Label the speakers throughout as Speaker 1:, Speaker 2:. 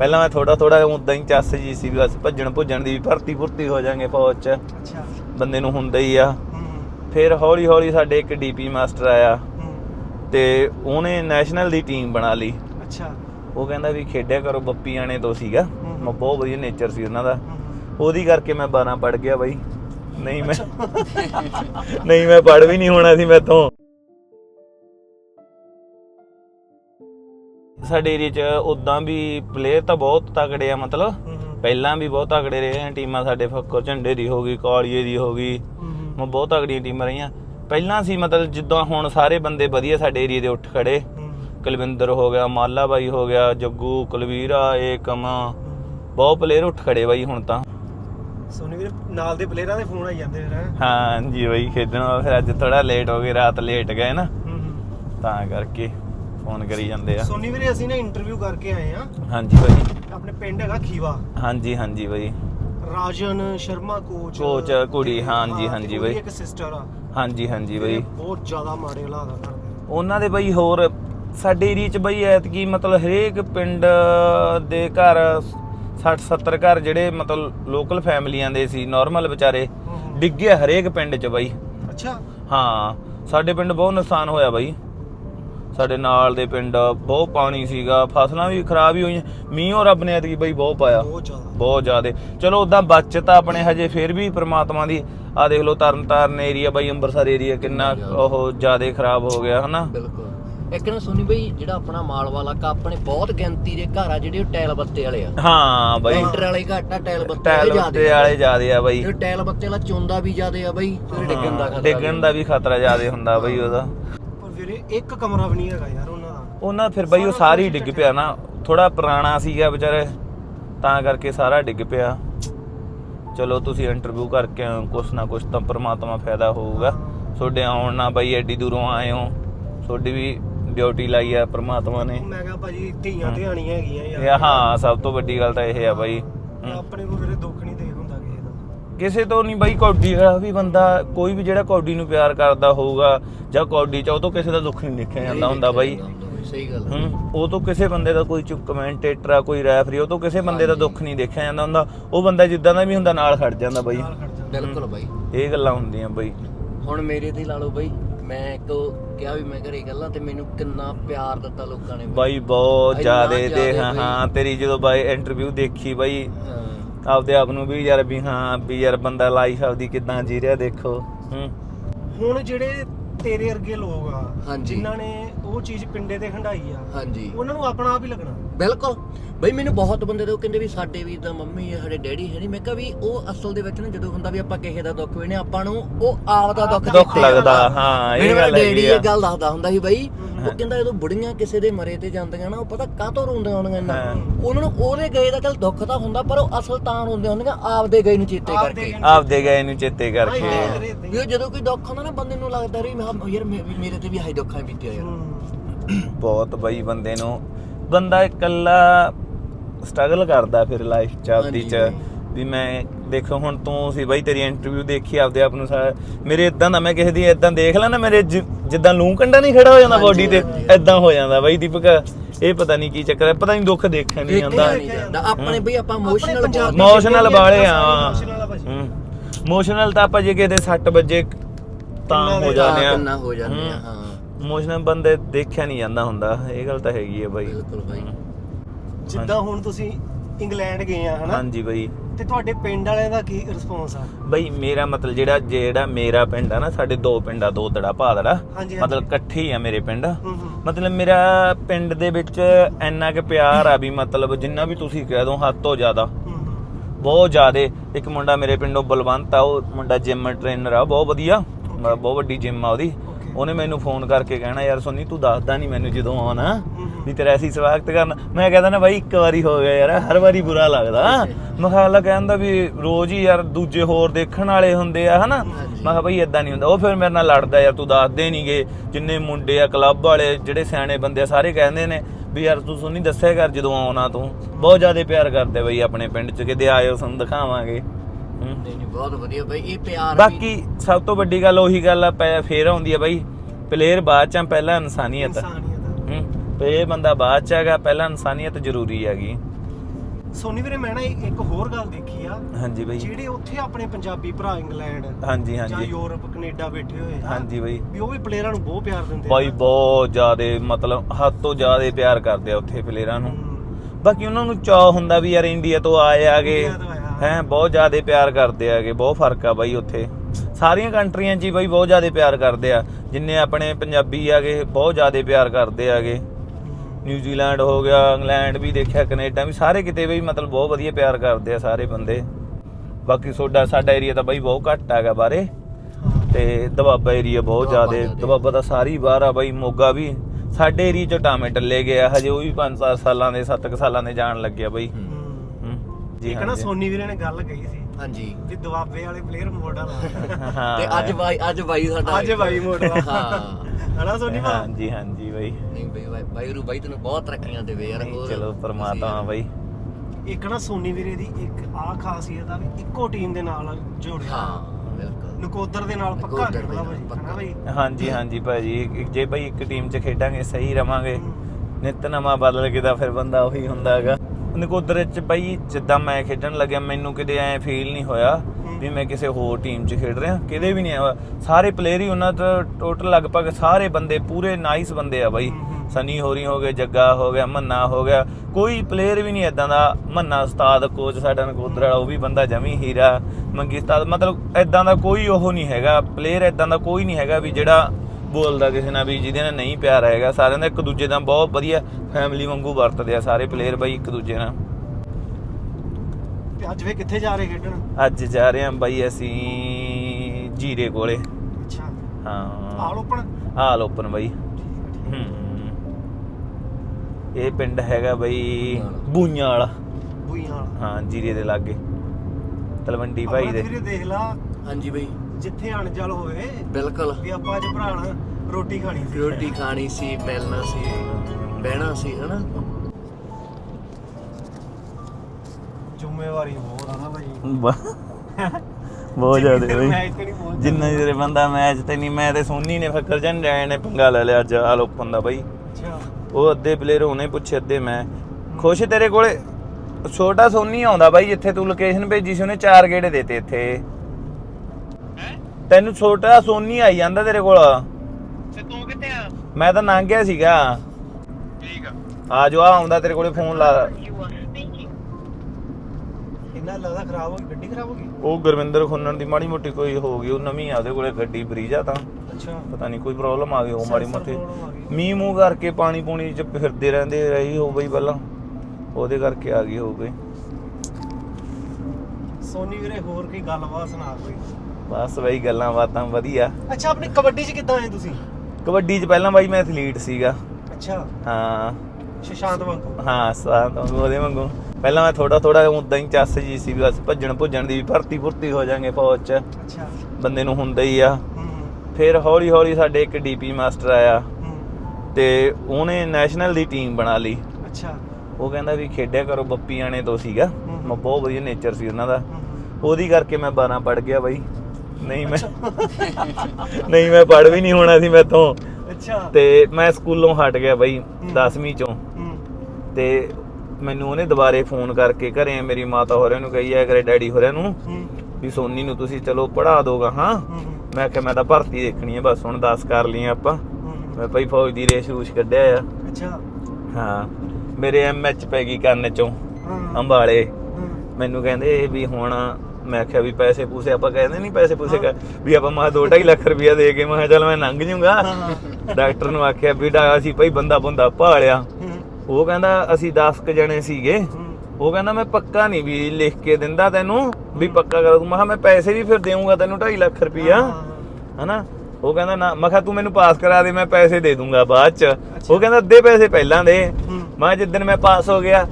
Speaker 1: ਪਹਿਲਾਂ ਮੈਂ ਥੋੜਾ ਥੋੜਾ ਉਦਾਂ ਹੀ ਚੱਸ ਜੀ ਸੀ ਵੀ ਬਸ ਭੱਜਣ ਭੁੱਜਣ ਦੀ ਭਰਤੀ ਭੁਰਤੀ ਹੋ ਜਾਾਂਗੇ ਫੌਜ 'ਚ।
Speaker 2: ਅੱਛਾ।
Speaker 1: ਬੰਦੇ ਨੂੰ ਹੁੰਦਾ ਹੀ ਆ। ਫਿਰ ਹੌਲੀ ਹੌਲੀ ਸਾਡੇ ਇੱਕ ਡੀਪੀ ਮਾਸਟਰ ਆਇਆ। ਤੇ ਉਹਨੇ ਨੈਸ਼ਨਲ ਦੀ ਟੀਮ ਬਣਾ ਲਈ।
Speaker 2: ਅੱਛਾ।
Speaker 1: ਉਹ ਕਹਿੰਦਾ ਵੀ ਖੇਡਿਆ ਕਰੋ ਬੱਪੀ ਆਣੇ ਤੋਂ ਸੀਗਾ। ਮੈਂ ਬਹੁਤ ਵਧੀਆ ਨੇਚਰ ਸੀ ਉਹਨਾਂ ਦਾ। ਉਹਦੀ ਕਰਕੇ ਮੈਂ 12 ਪੜ ਗਿਆ ਬਾਈ। ਨਹੀਂ ਮੈਂ ਨਹੀਂ ਮੈਂ ਪੜ ਵੀ ਨਹੀਂ ਹੋਣਾ ਸੀ ਮੈਥੋਂ। ਸਾਡੇ ਏਰੀਆ 'ਚ ਉਦਾਂ ਵੀ ਪਲੇਅਰ ਤਾਂ ਬਹੁਤ ਤਗੜੇ ਆ ਮਤਲਬ। ਪਹਿਲਾਂ ਵੀ ਬਹੁਤ ਤਗੜੇ ਰਹੇ ਆ ਟੀਮਾਂ ਸਾਡੇ ਫੱਕਰ ਝੰਡੇ ਦੀ ਹੋ ਗਈ ਕਾਲੀਏ ਦੀ ਹੋ ਗਈ। ਮੈਂ ਬਹੁਤ ਤਗੜੀਆਂ ਟੀਮਾਂ ਰਹੀਆਂ ਪਹਿਲਾਂ ਸੀ ਮਤਲਬ ਜਿੱਦਾਂ ਹੁਣ ਸਾਰੇ ਬੰਦੇ ਵਧੀਆ ਸਾਡੇ ਏਰੀਆ ਦੇ ਉੱਠ ਖੜੇ ਕੁਲਵਿੰਦਰ ਹੋ ਗਿਆ ਮਾਲਾ ਬਾਈ ਹੋ ਗਿਆ ਜੱਗੂ ਕੁਲਵੀਰਾ ਏਕਮ। ਬਹੁਤ ਪਲੇਅਰ ਉੱਠ ਖੜੇ ਬਾਈ ਹੁਣ ਤਾਂ
Speaker 2: ਸੋਨੀ ਵੀਰ ਨਾਲ ਦੇ ਪਲੇਅਰਾਂ ਦੇ ਫੋਨ ਆਈ ਜਾਂਦੇ ਫਿਰ ਹੈਂ?
Speaker 1: ਜੀ ਬਾਈ ਖੇਡਣ ਫਿਰ ਅੱਜ ਥੋੜਾ ਲੇਟ ਹੋ ਗਏ ਰਾਤ ਲੇਟ ਗਏ ਨਾ। ਤਾਂ ਕਰਕੇ ਫੋਨ ਕਰੀ ਜਾਂਦੇ ਆ।
Speaker 2: ਸੋਨੀ ਵੀਰੇ ਅਸੀਂ ਨਾ ਇੰਟਰਵਿਊ ਕਰਕੇ ਆਏ ਆ।
Speaker 1: ਹਾਂਜੀ ਬਾਈ।
Speaker 2: ਆਪਣੇ ਪਿੰਡ ਹੈਗਾ ਖੀਵਾ।
Speaker 1: ਹਾਂਜੀ ਹਾਂਜੀ ਬਾਈ।
Speaker 2: ਰਾਜਨ ਸ਼ਰਮਾ ਕੋਚ।
Speaker 1: ਕੋਚ ਕੁੜੀ, ਹਾਂਜੀ,
Speaker 2: ਹਾਂ,
Speaker 1: ਹਾਂਜੀ ਬਾਈ।
Speaker 2: ਉਹਦੀ ਇੱਕ ਸਿਸਟਰ ਆ।
Speaker 1: ਹਾਂਜੀ ਹਾਂਜੀ
Speaker 2: ਤੇ ਬਹੁਤ ਜ਼ਿਆਦਾ ਮਾੜੇ ਹਾਲਾਤ ਆ ਘਰ
Speaker 1: ਉਹਨਾਂ ਦੇ ਬਾਈ ਹੋਰ ਸਾਡੇ ਏਰੀਆ ਚ ਬਾਈ ਐਤਕੀ ਮਤਲਬ ਹਰੇਕ ਪਿੰਡ ਦੇ ਘਰ 60 70 ਘਰ ਜਿਹੜੇ ਮਤਲਬ ਲੋਕਲ ਫੈਮਲੀਆਂ ਦੇ ਸੀ ਨਾਰਮਲ ਵਿਚਾਰੇ। ਡਿੱਗੇ ਹਰੇਕ ਪਿੰਡ ਚ ਬਾਈ।
Speaker 2: ਅੱਛਾ।
Speaker 1: ਹਾਂ ਸਾਡੇ ਪਿੰਡ ਬਹੁਤ ਨੁਕਸਾਨ ਹੋਇਆ ਬਾਈ। ਸਾਡੇ ਨਾਲ ਦੇ ਪਿੰਡ ਬਹੁਤ ਪਾਣੀ ਸੀਗਾ ਫਸਲਾਂ ਵੀ ਖਰਾਬ ਹੀ ਹੋਈਆਂ। ਮੀਂਹੋਂ ਰੱਬ ਨੇ ਐਤਕੀ ਬਾਈ ਬਹੁਤ ਪਾਇਆ।
Speaker 2: ਬਹੁਤ ਜ਼ਿਆਦਾ।
Speaker 1: ਬਹੁਤ ਜ਼ਿਆਦੇ। ਚਲੋ ਉਦਾਂ ਬਚਤ ਆਪਣੇ ਹਜੇ ਫਿਰ ਵੀ ਪ੍ਰਮਾਤਮਾ ਦੀ। ਆ ਦੇਖ ਲਓ ਤਰਨ ਤਾਰਨ ਏਰੀਆ ਬਾਈ ਅੰਮ੍ਰਿਤਸਰ ਏਰੀਆ ਕਿੰਨਾ ਉਹ ਜ਼ਿਆਦੇ ਖਰਾਬ ਹੋ ਗਿਆ ਹਨਾ?
Speaker 3: ਬਿਲਕੁਲ। ਇੱਕ ਨਾ ਸੁਣੀ ਬਈ ਜਿਹੜਾ ਆਪਣਾ ਮਾਲ ਵਾਲਾ ਕਾ ਆਪਣੇ ਬਹੁਤ ਗਿਣਤੀ ਦੇ ਘਰ ਆ ਜਿਹੜੇ ਉਹ ਟੈਲ ਬੱਤੇ ਵਾਲੇ ਆ।
Speaker 1: ਹਾਂ ਬਾਈ।
Speaker 3: ਲੈਂਟਰ ਵਾਲੇ ਘੱਟ ਆ ਟੈਲ ਬੱਤੇ
Speaker 1: ਟੈਲ
Speaker 3: ਵਾਲੇ
Speaker 1: ਬੱਤੇ
Speaker 3: ਜ਼ਿਆਦੇ
Speaker 1: ਵਾਲੇ ਜ਼ਿਆਦੇ ਆ ਬਾਈ।
Speaker 3: ਤੇ ਟੈਲ ਬੱਤੇ ਵਾਲਾ ਚੋਂਦਾ ਵੀ ਜ਼ਿਆਦੇ ਆ ਬਈ ਤੇ ਡਿੱਗਣ ਦਾ ਖਤਰਾ
Speaker 1: ਡਿੱਗਣ ਦਾ ਵੀ ਖਤਰਾ ਜ਼ਿਆਦੇ ਹੁੰਦਾ ਬਾਈ ਉਹਦਾ।
Speaker 2: ਇੱਕ ਕਮਰਾ ਵੀ ਨਹੀਂ ਹੈਗਾ ਯਾਰ ਉਹਨਾਂ ਦਾ।
Speaker 1: ਉਹਨਾਂ ਫਿਰ ਬਾਈ ਉਹ ਸਾਰੀ ਡਿੱਗ ਪਿਆ ਨਾ। ਥੋੜਾ ਪੁਰਾਣਾ ਸੀਗਾ ਵਿਚਾਰੇ ਤਾਂ ਕਰਕੇ ਸਾਰਾ ਡਿੱਗ ਪਿਆ। ਚਲੋ ਤੁਸੀਂ ਇੰਟਰਵਿਊ ਕਰਕੇ ਆਏ ਹੋ, ਕੁਛ ਨਾ ਕੁਛ ਤਾਂ ਪ੍ਰਮਾਤਮਾ ਫਾਇਦਾ ਹੋਊਗਾ। ਤੁਹਾਡੇ ਆਉਣ ਨਾਲ ਬਾਈ ਐਡੀ ਦੂਰੋਂ ਆਏ ਹੋ। ਤੁਹਾਡੀ ਵੀ ਡਿਊਟੀ ਲਾਈ ਆ ਪ੍ਰਮਾਤਮਾ ਨੇ।
Speaker 2: ਮੈਂ ਕਿਹਾ ਭਾਜੀ ਧੀਆਂ ਧਿਆਣੀਆਂ ਹੈਗੀਆਂ
Speaker 1: ਇਹ
Speaker 2: ਯਾਰ
Speaker 1: ਹਾਂ ਸਭ ਤੋਂ ਵੱਡੀ ਗੱਲ ਤਾਂ ਇਹ ਆ ਬਾਈ। ਹਮ।
Speaker 2: ਆਪਣੇ ਨੂੰ ਵੀਰੇ ਦੁੱਖ ਨਹੀਂ ਕਿਸੇ
Speaker 1: ਤੋਂ ਨਹੀਂ ਬਾਈ ਕੌਡੀ ਦਾ ਵੀ ਬੰਦਾ ਕੋਈ ਵੀ ਜਿਹੜਾ ਕੌਡੀ ਨੂੰ ਪਿਆਰ ਕਰਦਾ ਹੋਊਗਾ ਜਾਂ ਕੌਡੀ ਚ ਉਹ ਤੋਂ ਕਿਸੇ ਦਾ ਦੁੱਖ ਨਹੀਂ ਦੇਖਿਆ ਜਾਂਦਾ ਹੁੰਦਾ ਬਾਈ।
Speaker 3: ਸਹੀ ਗੱਲ।
Speaker 1: ਹੂੰ ਉਹ ਤੋਂ ਕਿਸੇ ਬੰਦੇ ਦਾ ਕੋਈ ਚੁੱਕ ਕਮੈਂਟੇਟਰ ਆ ਕੋਈ ਰੈਫਰੀ ਉਹ ਤੋਂ ਕਿਸੇ ਬੰਦੇ ਦਾ ਦੁੱਖ ਨਹੀਂ ਦੇਖਿਆ ਜਾਂਦਾ ਹੁੰਦਾ। ਉਹ ਬੰਦਾ ਜਿੱਦਾਂ ਦਾ ਵੀ ਹੁੰਦਾ ਨਾਲ ਖੜ ਜਾਂਦਾ ਬਾਈ।
Speaker 3: ਬਿਲਕੁਲ ਬਾਈ।
Speaker 1: ਇਹ ਗੱਲਾਂ ਹੁੰਦੀਆਂ ਬਾਈ।
Speaker 3: ਹੁਣ ਮੇਰੇ ਤੇ ਲਾ ਲਓ ਬਈ ਮੈਂ ਇੱਕ ਕਿਹਾ ਵੀ ਮੈਂ ਘਰੇ ਗੱਲਾਂ ਤੇ ਮੈਨੂੰ ਕਿੰਨਾ ਪਿਆਰ ਦਿੱਤਾ ਲੋਕਾਂ ਨੇ
Speaker 1: ਬਾਈ। ਬਹੁਤ ਜ਼ਿਆਦੇ ਦੇ ਹਾਂ ਤੇਰੀ ਜਦੋਂ ਬਾਈ ਇੰਟਰਵਿਊ ਦੇਖੀ ਬਾਈ ਆਪਦੇ ਆਪ ਨੂੰ ਵੀ ਯਾਰ ਵੀ ਹਾਂ, ਵੀ ਯਾਰ ਬੰਦਾ ਲਾਈਫ ਆਪਦੀ ਕਿਦਾਂ ਜੀ ਰਿਹਾ ਦੇਖੋ, ਹੂੰ।
Speaker 2: ਹੁਣ ਜਿਹੜੇ ਤੇਰੇ ਵਰਗੇ ਲੋਕ ਆ
Speaker 3: ਹਾਂਜੀ।
Speaker 2: ਜਿਨ੍ਹਾਂ ਨੇ ਉਹ ਚੀਜ਼ ਪਿੰਡੇ ਤੇ ਹੰਡਾਈ ਆ
Speaker 3: ਹਾਂਜੀ।
Speaker 2: ਉਹਨਾਂ ਨੂੰ ਆਪਣਾ ਆਪ ਹੀ ਲੱਗਣਾ।
Speaker 3: ਬਿਲਕੁਲ। ਬਈ ਮੈਨੂੰ ਬਹੁਤ ਬੰਦੇ ਤੋਂ ਕਹਿੰਦੇ ਵੀ ਸਾਡੇ ਵੀ ਤਾਂ ਮੰਮੀ ਹੈ ਸਾਡੇ ਡੈਡੀ ਹੈ ਨਹੀਂ। ਮੈਂ ਕਿਹਾ ਵੀ ਉਹ ਅਸਲ ਦੇ ਵਿੱਚ ਨਾ ਜਦੋਂ ਹੁੰਦਾ ਵੀ ਆਪਾਂ ਕਿਸੇ ਦਾ ਦੁੱਖ ਵੇਣੇ ਆਪਾਂ ਨੂੰ ਉਹ ਆਪ ਦਾ ਦੁੱਖ
Speaker 1: ਦੁੱਖ
Speaker 3: ਦੇਖਦੇ ਆ।
Speaker 1: ਲੱਗਦਾ ਹਾਂ ਇਹ ਗੱਲ ਹੈਗੀ
Speaker 3: ਡੈਡੀ
Speaker 1: ਆ।
Speaker 3: ਇਹ ਗੱਲ ਦੱਸਦਾ ਹੁੰਦਾ ਸੀ ਬਈ ਉਹ ਕਹਿੰਦਾ ਜਦੋਂ ਬੁੜੀਆਂ ਕਿਸੇ ਦੇ ਮਰੇ ਤੇ ਜਾਂਦੀਆਂ ਨਾ ਉਹ ਪਤਾ ਕਾਹਤੋਂ ਰੋਂਦੀਆਂ ਹੁੰਦੀਆਂ ਇੰਨਾ।
Speaker 1: ਹਾਂ।
Speaker 3: ਉਹਨਾਂ ਨੂੰ ਉਹਦੇ ਗਏ ਦਾ ਚੱਲ ਦੁੱਖ ਤਾਂ ਹੁੰਦਾ ਪਰ ਉਹ ਅਸਲ ਤਾਂ ਰੋਂਦੀਆਂ ਹੁੰਦੀਆਂ ਆਪਦੇ ਗਏ ਨੂੰ ਚੇਤੇ
Speaker 2: ਆਪਦੇ
Speaker 3: ਕਰਕੇ।
Speaker 2: ਗਏ
Speaker 1: ਆਪਦੇ ਗਏ ਨੂੰ ਚੇਤੇ ਕਰਕੇ।
Speaker 3: ਵੀ ਉਹ ਜਦੋਂ ਕੋਈ ਦੁੱਖ ਹੁੰਦਾ ਨਾ ਬੰਦੇ ਨੂੰ ਲੱਗਦਾ ਵੀ ਮੈਂ ਯਾਰ ਮੇ- ਵੀ ਮੇਰੇ ਤੇ ਵੀ ਆਹੀ ਦੁੱਖਾਂ ਬੀਤਿਆ ਯਾਰ।
Speaker 1: ਬਹੁਤ ਬਈ ਬੰਦੇ ਨੂੰ ਬੰਦਾ ਇਕੱਲਾ ਸਟਰਗਲ ਕਰਦਾ ਫਿਰ ਲਾਈਫ ਚ ਆਪਦੀ ਚ।
Speaker 3: ਹਾਂਜੀ।
Speaker 1: ਵੀ ਮੈਂ ਦੇਖੋ ਹੁਣ ਤੂੰ ਸੀ ਬਾਈ ਤੇਰੀ ਇੰਟਰਵਿਊ ਦੇਖੀ ਆਪਦੇ ਆਪ ਨੂੰ ਮੇਰੇ ਇਦਾਂ ਦਾ ਮੈਂ ਕਿਸੇ ਦੀ ਇਦਾਂ ਦੇਖ ਲਾਂ ਨਾ ਮੇਰੇ ਜਿ- ਜਿੱਦਾਂ ਲੂੰ ਕੰਡਾ ਨਹੀਂ ਖੜਾ ਹੋ ਜਾਂਦਾ
Speaker 3: ਹਾਂਜੀ,
Speaker 1: ਬੋਡੀ ਤੇ
Speaker 3: ਹਾਂਜੀ।
Speaker 1: ਇਦਾਂ ਹੋ ਜਾਂਦਾ ਬਾਈ ਦੀਪਕ। ਇਹ ਪਤਾ ਨਹੀਂ ਕੀ ਚੱਕਰ ਹੈ ਪਤਾ ਨਹੀਂ ਦੁੱਖ ਦੇਖਿਆ ਨਹੀਂ
Speaker 3: ਦੇਖਿਆ
Speaker 1: ਜਾਂਦਾ
Speaker 3: ਨਹੀਂ ਜਾਂਦਾ। ਆਪਣੇ ਬਈ ਆਪਾਂ ਇਮੋਸ਼ਨਲ
Speaker 2: ਪੰਜਾਬੀ
Speaker 1: ਇਮੋਸ਼ਨਲ ਵਾਲੇ ਆ।
Speaker 2: ਭਾਜੀ।
Speaker 1: ਇਮੋਸ਼ਨਲ ਤਾਂ ਆਪਾਂ ਜੇ ਦੇ 6 ਵਜੇ ਤਾਂ ਹੋ ਜਾਂਦੇ ਆ।
Speaker 3: ਕਿੰਨਾ ਹੋ ਜਾਂਦੇ ਆ
Speaker 1: ਹੂੰ। ਇਮੋਸ਼ਨਲ ਬੰਦੇ ਦੇਖਿਆ ਨਹੀਂ ਜਾਂਦਾ ਹੁੰਦਾ। ਇਹ ਗੱਲ ਤਾਂ ਹੈਗੀ ਹੈ ਬਾਈ।
Speaker 3: ਬਿਲਕੁਲ ਬਾਈ।
Speaker 2: ਜਿੱਦਾਂ ਹੁਣ ਤੁਸੀਂ ਇੰਗਲੈਂਡ ਗਏ ਆ ਹਨਾ?
Speaker 1: ਹਾਂਜੀ ਬਾਈ।
Speaker 2: ਤੇ ਤੁਹਾਡੇ ਪਿੰਡ ਵਾਲਿਆਂ ਦਾ ਕੀ ਰਿਸਪੌਂਸ ਆ?
Speaker 1: ਬਈ ਮੇਰਾ ਮਤਲਬ ਜਿਹੜਾ ਜਿਹੜਾ ਮੇਰਾ ਪਿੰਡ ਆ ਨਾ ਸਾਡੇ ਦੋ ਪਿੰਡ ਆ ਦੋ ਦੜਾ ਭਾਦੜਾ। ਮਤਲਬ ਇਕੱਠੇ ਆ ਮੇਰੇ ਪਿੰਡ। ਮਤਲਬ ਮੇਰਾ ਪਿੰਡ ਦੇ ਵਿੱਚ ਇੰਨਾ ਕਿ ਪਿਆਰ ਆ ਵੀ ਮਤਲਬ ਜਿੰਨਾ ਵੀ ਤੁਸੀਂ ਕਹਿ ਦੋ ਹੱਦ ਤੋਂ ਜ਼ਿਆਦਾ। ਬਹੁਤ ਜ਼ਿਆਦੇ। ਇੱਕ ਮੁੰਡਾ ਮੇਰੇ ਪਿੰਡੋਂ ਬਲਵੰਤ ਆ ਉਹ ਮੁੰਡਾ ਜਿਮ ਟ੍ਰੇਨਰ ਆ ਬਹੁਤ ਵਧੀਆ। ਬਹੁਤ ਵੱਡੀ ਜਿਮ ਆ ਉਹਦੀ. ਉਹਨੇ ਮੈਨੂੰ ਫੋਨ ਕਰਕੇ ਕਹਿਣਾ ਯਾਰ ਸੋਨੀ ਤੂੰ ਦੱਸਦਾ ਨਹੀਂ ਮੈਨੂੰ ਜਦੋਂ ਆਉਣਾ। ਵੀ ਤੇਰਾ ਅਸੀਂ ਸਵਾਗਤ ਕਰਨਾ। ਮੈਂ ਕਹਿੰਦਾ ਨਾ ਬਾਈ ਇੱਕ ਵਾਰੀ ਹੋ ਗਿਆ ਯਾਰ ਹਰ ਵਾਰੀ ਬੁਰਾ ਲੱਗਦਾ। ਮਖਾਲਾ ਕਹਿੰਦਾ ਵੀ ਰੋਜ਼ ਹੀ ਯਾਰ ਦੂਜੇ ਹੋਰ ਦੇਖਣ ਵਾਲੇ ਹੁੰਦੇ ਆ ਹਨਾ? ਮੈਂ ਕਿਹਾ ਬਈ ਇਦਾਂ ਨਹੀਂ ਹੁੰਦਾ। ਉਹ ਫਿਰ ਮੇਰੇ ਨਾਲ ਲੜਦਾ ਯਾਰ ਤੂੰ ਦੱਸਦੇ ਨਹੀਂਗੇ ਜਿੰਨੇ ਮੁੰਡੇ ਆ ਕਲੱਬ ਵਾਲੇ ਜਿਹੜੇ ਸਿਆਣੇ ਬੰਦੇ ਆ ਸਾਰੇ ਕਹਿੰਦੇ ਨੇ ਵੀ ਯਾਰ ਤੂੰ ਸੁਣੀ ਦੱਸਿਆ ਕਰ ਜਦੋਂ ਆਉਣਾ ਤੂੰ। ਬਹੁਤ ਜ਼ਿਆਦਾ ਪਿਆਰ ਕਰਦੇ ਬਈ ਆਪਣੇ ਪਿੰਡ ਚ ਕਿਤੇ ਆਇਓ ਸਾਨੂੰ ਦਿਖਾਵਾਂਗੇ।
Speaker 3: ਨਹੀਂ ਨਹੀਂ ਬਹੁਤ ਵਧੀਆ ਬਾਈ ਇਹ ਪਿਆਰ ਵੀ-
Speaker 1: ਬਾਕੀ ਸਭ ਤੋਂ ਵੱਡੀ ਗੱਲ ਉਹੀ ਗੱਲ ਆ ਪੈ- ਫੇਰ ਆਉਂਦੀ ਆ ਬਾਈ ਪਲੇਅਰ ਬਾਅਦ ਚ ਆ, ਪਹਿਲਾਂ ਇਨਸਾਨੀਅਤ
Speaker 2: ਇਨਸਾਨੀਅਤ
Speaker 1: ਹੂੰ ਤੇ ਇਹ ਬੰਦਾ ਬਾਅਦ ਚ ਹੈਗਾ ਪਹਿਲਾਂ ਇਨਸਾਨੀਅਤ ਜ਼ਰੂਰੀ ਹੈਗੀ।
Speaker 2: ਸੋਨੀ ਵੀਰੇ ਮੈਂ ਨਾ ਇੱਕ ਇੱਕ ਹੋਰ ਗੱਲ ਦੇਖੀ ਆ।
Speaker 1: ਹਾਂਜੀ ਬਾਈ।
Speaker 2: ਜਿਹੜੇ ਉੱਥੇ ਆਪਣੇ ਪੰਜਾਬੀ ਭਰਾ ਇੰਗਲੈਂਡ
Speaker 1: ਹਾਂਜੀ
Speaker 2: ਜਾਂ
Speaker 1: ਹਾਂਜੀ।
Speaker 2: ਯੂਰਪ ਕੈਨੇਡਾ ਬੈਠੇ ਹੋਏ ਆ
Speaker 1: ਹਾਂਜੀ ਬਾਈ।
Speaker 2: ਵੀ ਉਹ ਵੀ ਪਲੇਅਰਾਂ ਨੂੰ ਬਹੁਤ ਪਿਆਰ ਦਿੰਦੇ ਆ।
Speaker 1: ਬਾਈ ਬਹੁਤ ਜ਼ਿਆਦੇ ਮਤਲਬ ਹੱਦ ਤੋਂ ਜ਼ਿਆਦੇ ਪਿਆਰ ਕਰਦੇ ਆ ਉੱਥੇ ਪਲੇਅਰਾਂ ਨੂੰ।
Speaker 2: ਹਮ,
Speaker 1: ਬਾਕੀ ਉਹਨਾਂ ਨੂੰ ਚਾਹ ਹੁੰਦਾ ਵੀ ਯਾਰ ਇੰਡੀਆ ਤੋਂ ਆਏ ਆਗੇ
Speaker 2: ਇੰਡੀਆ ਤੋਂ।
Speaker 1: ਹੈ ਬਹੁਤ ਜ਼ਿਆਦੇ ਪਿਆਰ ਕਰਦੇ ਆਗੇ ਬਹੁਤ ਫ਼ਰਕ ਆ ਬਾਈ ਉੱਥੇ। ਸਾਰੀਆਂ ਕੰਟਰੀਆਂ 'ਚ ਹੀ ਬਾਈ ਬਹੁਤ ਜ਼ਿਆਦੇ ਪਿਆਰ ਕਰਦੇ ਆ। ਜਿੰਨੇ ਆਪਣੇ ਪੰਜਾਬੀ ਆਗੇ ਬਹੁਤ ਜ਼ਿਆਦੇ ਪਿਆਰ ਕਰਦੇ ਆਗੇ ਨਿਊਜ਼ੀਲੈਂਡ ਹੋ ਗਿਆ ਇੰਗਲੈਂਡ ਵੀ ਦੇਖਿਆ ਕੈਨੇਡਾ ਵੀ ਸਾਰੇ ਕਿਤੇ ਬਈ ਮਤਲਬ ਬਹੁਤ ਵਧੀਆ ਪਿਆਰ ਕਰਦੇ ਆ ਸਾਰੇ ਬੰਦੇ। ਬਾਕੀ ਸੋਡਾ ਸਾਡਾ ਏਰੀਆ ਤਾਂ ਬਾਈ ਬਹੁਤ ਘੱਟ ਹੈਗਾ ਬਾਰੇ। ਤੇ ਦਬਾਬਾ ਏਰੀਆ ਬਹੁਤ ਜ਼ਿਆਦੇ। ਦਬਾਬਾ ਤਾਂ ਸਾਰੀ ਬਾਹਰ ਆ ਬਾਈ ਮੋਗਾ ਵੀ। ਸਾਡੇ ਏਰੀਆ ਚ ਟਾਮੇ ਟੱਲੇ ਗਿਆ ਹਜੇ ਉਹ ਵੀ 5-7 ਸਾਲਾਂ ਦੇ 7 ਸਾਲਾਂ ਦੇ ਜਾਣ ਲੱਗਿਆ ਬਾਈ। ਜੀ
Speaker 2: ਇੱਕ ਨਾ। ਸੋਨੀ ਵੀਰੇ ਨੇ ਗੱਲ ਕਹੀ ਸੀ
Speaker 3: ਹਾਂਜੀ।
Speaker 2: ਵੀ ਦੁਆਬੇ ਵਾਲੇ ਪਲੇਅਰ ਮੋਡਲ ਆ
Speaker 1: ਹਾਂ।
Speaker 3: ਤੇ ਅੱਜ ਬਾਈ ਅੱਜ ਬਾਈ ਸਾਡਾ
Speaker 2: ਅੱਜ ਬਾਈ ਮੋਡਲ ਆ
Speaker 3: ਹਾਂ।
Speaker 2: ਹਣਾ ਸੋਨੀ ਭਾ?
Speaker 1: ਹਾਂਜੀ ਹਾਂਜੀ ਬਾਈ।
Speaker 3: ਨਹੀਂ ਬਈ ਬਾਈ- ਬਾਈ ਰੂ ਬਾਈ ਤੈਨੂੰ ਬਹੁਤ ਤਰੱਕੀਆਂ ਦੇਵੇ ਯਾਰ ਹੋਰ
Speaker 1: ਚਲੋ ਪਰਮਾਤਮਾ ਬਾਈ।
Speaker 2: ਇੱਕ ਨਾ ਸੋਨੀ ਵੀਰੇ ਦੀ ਇੱਕ ਆ ਖਾਸੀਅਤ ਆ ਵੀ ਇੱਕੋ ਟੀਮ ਦੇ ਨਾਲ ਜੋੜਿਆ।
Speaker 3: ਹਾਂ ਬਿਲਕੁਲ।
Speaker 2: ਨਕੋਦਰ ਦੇ ਨਾਲ ਪੱਕਾ ਖੇਡਦਾ ਭਾਜੀ ਭਾਈ
Speaker 1: ਹਾਂਜੀ ਹਾਂਜੀ ਭਾਜੀ। ਇੱਕ- ਜੇ ਬਾਈ ਇੱਕ ਟੀਮ 'ਚ ਖੇਡਾਂਗੇ ਸਹੀ ਰਵਾਂਗੇ। ਨਿਤ ਨਵਾਂ ਬਦਲ ਕੇ ਤਾਂ ਫਿਰ ਬੰਦਾ ਉਹੀ ਹੁੰਦਾ ਹੈਗਾ ਨਕੋਦਰ ਚ ਬਾਈ ਜਿੱਦਾਂ ਮੈਂ ਖੇਡਣ ਲੱਗਿਆ ਮੈਨੂੰ ਕਿਤੇ ਐ ਫੀਲ ਨਹੀਂ ਹੋਇਆ ਵੀ ਮੈਂ ਕਿਸੇ ਹੋਰ ਟੀਮ 'ਚ ਖੇਡ ਰਿਹਾ। ਕਿਤੇ ਵੀ ਨਹੀਂ ਆਇਆ। ਸਾਰੇ ਪਲੇਅਰ ਹੀ ਉਹਨਾਂ ਤੋਂ ਟੋਟਲ ਲਗਭਗ ਸਾਰੇ ਬੰਦੇ ਪੂਰੇ ਨਾਈਸ ਬੰਦੇ ਆ ਬਾਈ। ਸਨੀ ਹੋਰੀ ਹੋ ਗਏ ਜੱਗਾ ਹੋ ਗਿਆ ਮੰਨਾ ਹੋ ਗਿਆ। ਕੋਈ ਪਲੇਅਰ ਵੀ ਨਹੀਂ ਇਦਾਂ ਦਾ। ਮੰਨਾ ਉਸਤਾਦ ਕੋਚ ਸਾਡਾ ਨਕੋਦਰ ਵਾਲਾ ਉਹ ਵੀ ਬੰਦਾ ਜਮੀ ਹੀਰਾ ਮੰਗੀ ਉਸਤਾਦ। ਮਤਲਬ ਇਦਾਂ ਦਾ ਕੋਈ ਉਹ ਨਹੀਂ ਹੈਗਾ। ਪਲੇਅਰ ਇਦਾਂ ਦਾ ਕੋਈ ਨਹੀਂ ਹੈਗਾ ਵੀ ਜਿਹੜਾ ਬੋਲਦਾ ਕਿਸੇ ਨਾਲ ਵੀ ਜਿਹਦੇ ਨਾਲ ਨਹੀਂ ਪਿਆਰ ਹੈਗਾ। ਸਾਰਿਆਂ ਦਾ ਇੱਕ ਦੂਜੇ ਨਾਲ ਬਹੁਤ ਵਧੀਆ ਫੈਮਿਲੀ ਵਾਂਗੂ ਵਰਤਦੇ ਆ ਸਾਰੇ ਪਲੇਅਰ ਬਾਈ ਇੱਕ ਦੂਜੇ ਨਾਲ।
Speaker 2: ਤੇ ਅੱਜ ਵੇ ਕਿੱਥੇ ਜਾ ਰਹੇ ਖੇਡਣ?
Speaker 1: ਅੱਜ ਜਾ ਰਹੇ ਹਾਂ ਬਾਈ ਅਸੀਂ ਜੀਰੇ ਕੋਲੇ।
Speaker 2: ਅੱਛਾ।
Speaker 1: ਹਾਂ।
Speaker 2: All open?
Speaker 1: ਆਲ ਓਪਨ ਬਾਈ। ਹੂੰ। ਇਹ ਪਿੰਡ ਹੈਗਾ ਬਈ ਬੂਈਆਂ ਵਾਲਾ।
Speaker 2: ਬੂਈਆਂ ਵਾਲਾ।
Speaker 1: ਹਾਂ ਜੀਰੇ ਦੇ ਲਾਗੇ। ਤਲਵੰਡੀ ਭਾਈ ਦੇ।
Speaker 2: ਵੀਰੇ ਦੇਖ ਲਾ।
Speaker 3: ਹਾਂਜੀ ਬਈ।
Speaker 2: ਜਿੱਥੇ ਅਣਜਲ ਹੋਵੇ
Speaker 3: ਬਿਲਕੁਲ।
Speaker 2: ਵੀ ਆਪਾਂ ਅੱਜ ਭਰਾਣਾ ਰੋਟੀ ਖਾਣੀ ਸੀ।
Speaker 3: ਰੋਟੀ ਖਾਣੀ ਸੀ ਮਿਲਣਾ ਸੀ ਬਹਿਣਾ ਸੀ ਹਨਾ?
Speaker 2: ਜ਼ਿੰਮੇਵਾਰੀ ਬਹੁਤ ਆ ਨਾ ਭਾਈ।
Speaker 1: ਬਹੁਤ ਜ਼ਿਆਦਾ ਬਈ। ਜਿੰਨਾ ਜਿਹੜੇ ਬੰਦਾ ਮੈਚ ਤੇ ਨਹੀਂ ਮੈਂ ਤੇ ਸੋਨੀ ਨੇ ਫਕਰ ਜਨ ਡੈਣ ਨੇ ਪੰਗਾ ਲੈ ਲਿਆ ਅੱਜ ਆਲ ਓਪਨ ਦਾ ਬਾਈ। ਉਹ ਅੱਧੇ ਪਲੇਅਰ ਉਹਨੇ ਪੁੱਛੇ ਅੱਧੇ ਮੈਂ। ਖੁਸ਼ ਤੇਰੇ ਕੋਲੇ? ਛੋਟਾ ਸੋਨੀ ਆਉਂਦਾ ਬਾਈ ਜਿੱਥੇ ਤੂੰ ਲੋਕੇਸ਼ਨ ਭੇਜੀ ਸੀ ਉਹਨੇ ਚਾਰ ਗੇੜੇ ਦੇਤੇ ਇੱਥੇ। ਤੈਨੂੰ ਛੋਟਾ ਸੋਨੀ ਆਈ ਜਾਂਦਾ ਤੇਰੇ ਕੋਲ।
Speaker 2: ਤੇ ਤੂੰ ਕਿੱਥੇ ਆ?
Speaker 1: ਮੈਂ ਤਾਂ ਲੰਘ ਗਿਆ ਸੀਗਾ।
Speaker 2: ਠੀਕ ਆ।
Speaker 1: ਆ ਜੋ ਆ ਆਉਂਦਾ ਤੇਰੇ ਕੋਲੇ ਫੋਨ ਲਾ।
Speaker 2: ਇੰਨਾ ਲੱਗਦਾ ਖਰਾਬ ਹੋ ਗਈ ਗੱਡੀ ਖਰਾਬ ਹੋ ਗਈ?
Speaker 1: ਉਹ ਗੁਰਵਿੰਦਰ ਖੁੰਨਣ ਦੀ ਮਾੜੀ ਮੋਟੀ ਕੋਈ ਹੋ ਗਈ ਉਹ ਨਵੀਂ ਆ ਉਹਦੇ ਕੋਲੇ ਗੱਡੀ ਬਰੀਜਾ ਤਾਂ।
Speaker 2: ਅੱਛਾ।
Speaker 1: ਪਤਾ ਨਹੀਂ ਕੋਈ ਪ੍ਰੋਬਲਮ ਆ ਗਈ ਉਹ ਮਾੜੀ ਮੋਟੀ। ਮੀਂਹ ਮੂੰਹ ਕਰਕੇ ਪਾਣੀ ਪੂਣੀ ਚ ਫਿਰਦੇ ਰਹਿੰਦੇ ਰਹੀ ਹੋ ਬਈ ਪਹਿਲਾਂ। ਉਹਦੇ ਕਰਕੇ ਆ ਗਈ ਹੋ ਗਈ।
Speaker 2: ਸੋਨੀ ਵੀਰੇ ਹੋਰ ਕੋਈ ਗੱਲਬਾਤ ਸੁਣਾ ਕੋਈ?
Speaker 1: ਬਸ ਬਈ ਗੱਲਾਂ ਬਾਤਾਂ ਵਧੀਆ।
Speaker 2: ਅੱਛਾ ਆਪਣੀ ਕਬੱਡੀ 'ਚ ਕਿੱਦਾਂ ਆਏ ਤੁਸੀਂ?
Speaker 1: ਕਬੱਡੀ 'ਚ ਪਹਿਲਾਂ ਬਾਈ ਮੈਂ ਐਥਲੀਟ ਸੀਗਾ।
Speaker 2: ਅੱਛਾ।
Speaker 1: ਹਾਂ।
Speaker 2: ਸ਼ਸ਼ਾਂਤ ਵਾਂਗੂ।
Speaker 1: ਹਾਂ ਸਾਂ ਉਹਦੇ ਵਾਂਗੂ। ਪਹਿਲਾਂ ਮੈਂ ਥੋੜਾ ਥੋੜਾ ਉਦਾਂ ਹੀ ਚੱਸ ਜੀ ਸੀ ਵੀ ਬਸ ਭੱਜਣ ਭੁੱਜਣ ਦੀ ਭਰਤੀ ਭੁਰਤੀ ਹੋ ਜਾਾਂਗੇ ਫੌਜ 'ਚ।
Speaker 2: ਅੱਛਾ।
Speaker 1: ਬੰਦੇ ਨੂੰ ਹੁੰਦਾ ਹੀ ਆ। ਫਿਰ ਹੌਲੀ ਹੌਲੀ ਸਾਡੇ ਇੱਕ ਡੀਪੀ ਮਾਸਟਰ ਆਇਆ। ਤੇ ਉਹਨੇ ਨੈਸ਼ਨਲ ਦੀ ਟੀਮ ਬਣਾ ਲਈ।
Speaker 2: ਅੱਛਾ।
Speaker 1: ਉਹ ਕਹਿੰਦਾ ਵੀ ਖੇਡਿਆ ਕਰੋ ਬੱਪੀ ਆਣੇ ਤੋਂ ਸੀਗਾ। ਬਹੁਤ ਵਧੀਆ ਨੇਚਰ ਸੀ ਉਹਨਾਂ ਦਾ। ਉਹਦੀ ਕਰਕੇ ਮੈਂ 12 ਪੜ ਗਿਆ ਬਾਈ। ਨਹੀਂ ਮੈਂ ਨਹੀਂ ਮੈਂ ਪੜ ਵੀ ਨਹੀਂ ਹੋਣਾ ਸੀ ਮੈਥੋਂ।
Speaker 2: ਅੱਛਾ।
Speaker 1: ਤੇ ਮੈਂ ਸਕੂਲੋਂ ਹਟ ਗਿਆ ਬਾਈ
Speaker 2: ਹੂੰ।
Speaker 1: 10ਵੀਂ ਚੋਂ। ਤੇ ਮੈਨੂੰ ਉਹਨੇ ਦੁਬਾਰੇ ਫੋਨ ਕਰਕੇ ਘਰੇ ਮੇਰੀ ਮਾਤਾ ਹੋਰਿਆਂ ਨੂੰ ਕਹੀ ਆ ਕਰੇ ਡੈਡੀ ਹੋਰਿਆਂ ਨੂੰ ਵੀ ਸੋਨੀ ਨੂੰ ਤੁਸੀਂ ਚਲੋ ਪੜਾ ਦੋਗਾ ਹਾਂ। ਮੈਂ ਕਿਹਾ ਮੈਂ ਤਾਂ ਭਰਤੀ ਦੇਖਣੀ ਹੈ ਬਸ ਹੁਣ 10 ਕਰ ਲਈ ਆਪਾਂ। ਮੈਂ ਭਾਈ ਫੌਜ ਦੀ ਰੇਸ ਰੂਸ ਕੱਢਿਆ ਆ।
Speaker 2: ਅੱਛਾ।
Speaker 1: ਹਾਂ। ਮੇਰੇ ਐਮਐਚ ਪੈ ਗਈ ਕੰਨ ਚੋਂ ਅੰਬਾਲੇ। ਮੈਨੂੰ ਕਹਿੰਦੇ ਵੀ ਹੁਣ ਮੈਂ ਕਿਹਾ ਵੀ ਪੈਸੇ ਪੂਸੇ ਆਪਾਂ ਕਹਿੰਦੇ ਨਹੀਂ ਪੈਸੇ ਪੂਸੇ ਕਰ ਵੀ ਆਪਾਂ ਮਾ 2.5 ਲੱਖ ਰੁਪਇਆ ਦੇ ਕੇ ਮੈਂ ਚੱਲ ਮੈਂ ਲੰਘ ਜੂੰਗਾ। ਡਾਕਟਰ ਨੂੰ ਆਖਿਆ ਵੀ ਡਾ ਅਸੀਂ ਭਾਈ ਬੰਦਾ ਬੰਦਾ ਭਾਲਿਆ। ਉਹ ਕਹਿੰਦਾ ਅਸੀਂ 10 ਕ ਜਣੇ ਸੀਗੇ। ਉਹ ਕਹਿੰਦਾ ਮੈਂ ਪੱਕਾ ਨਹੀਂ ਵੀ ਲਿਖ ਕੇ ਦਿੰਦਾ ਤੈਨੂੰ ਵੀ ਪੱਕਾ ਕਰ ਦੂੰ ਮੈਂ ਮੈਂ ਪੈਸੇ ਵੀ ਫਿਰ ਦੇਵਾਂਗਾ ਤੈਨੂੰ 2.5 ਲੱਖ ਰੁਪਇਆ ਹਨਾ? ਉਹ ਕਹਿੰਦਾ ਨਾ ਮੈਂ ਕਿਹਾ ਤੂੰ ਮੈਨੂੰ ਪਾਸ ਕਰਾ ਦੇ ਮੈਂ ਪੈਸੇ ਦੇ ਦੂੰਗਾ ਬਾਅਦ ਚ। ਉਹ ਕਹਿੰਦਾ ਅੱਧੇ ਪੈਸੇ ਪਹਿਲਾਂ ਦੇ। ਮੈਂ ਜਿੱਦਣ ਮੈਂ ਪਾਸ ਹੋ ਗਿਆ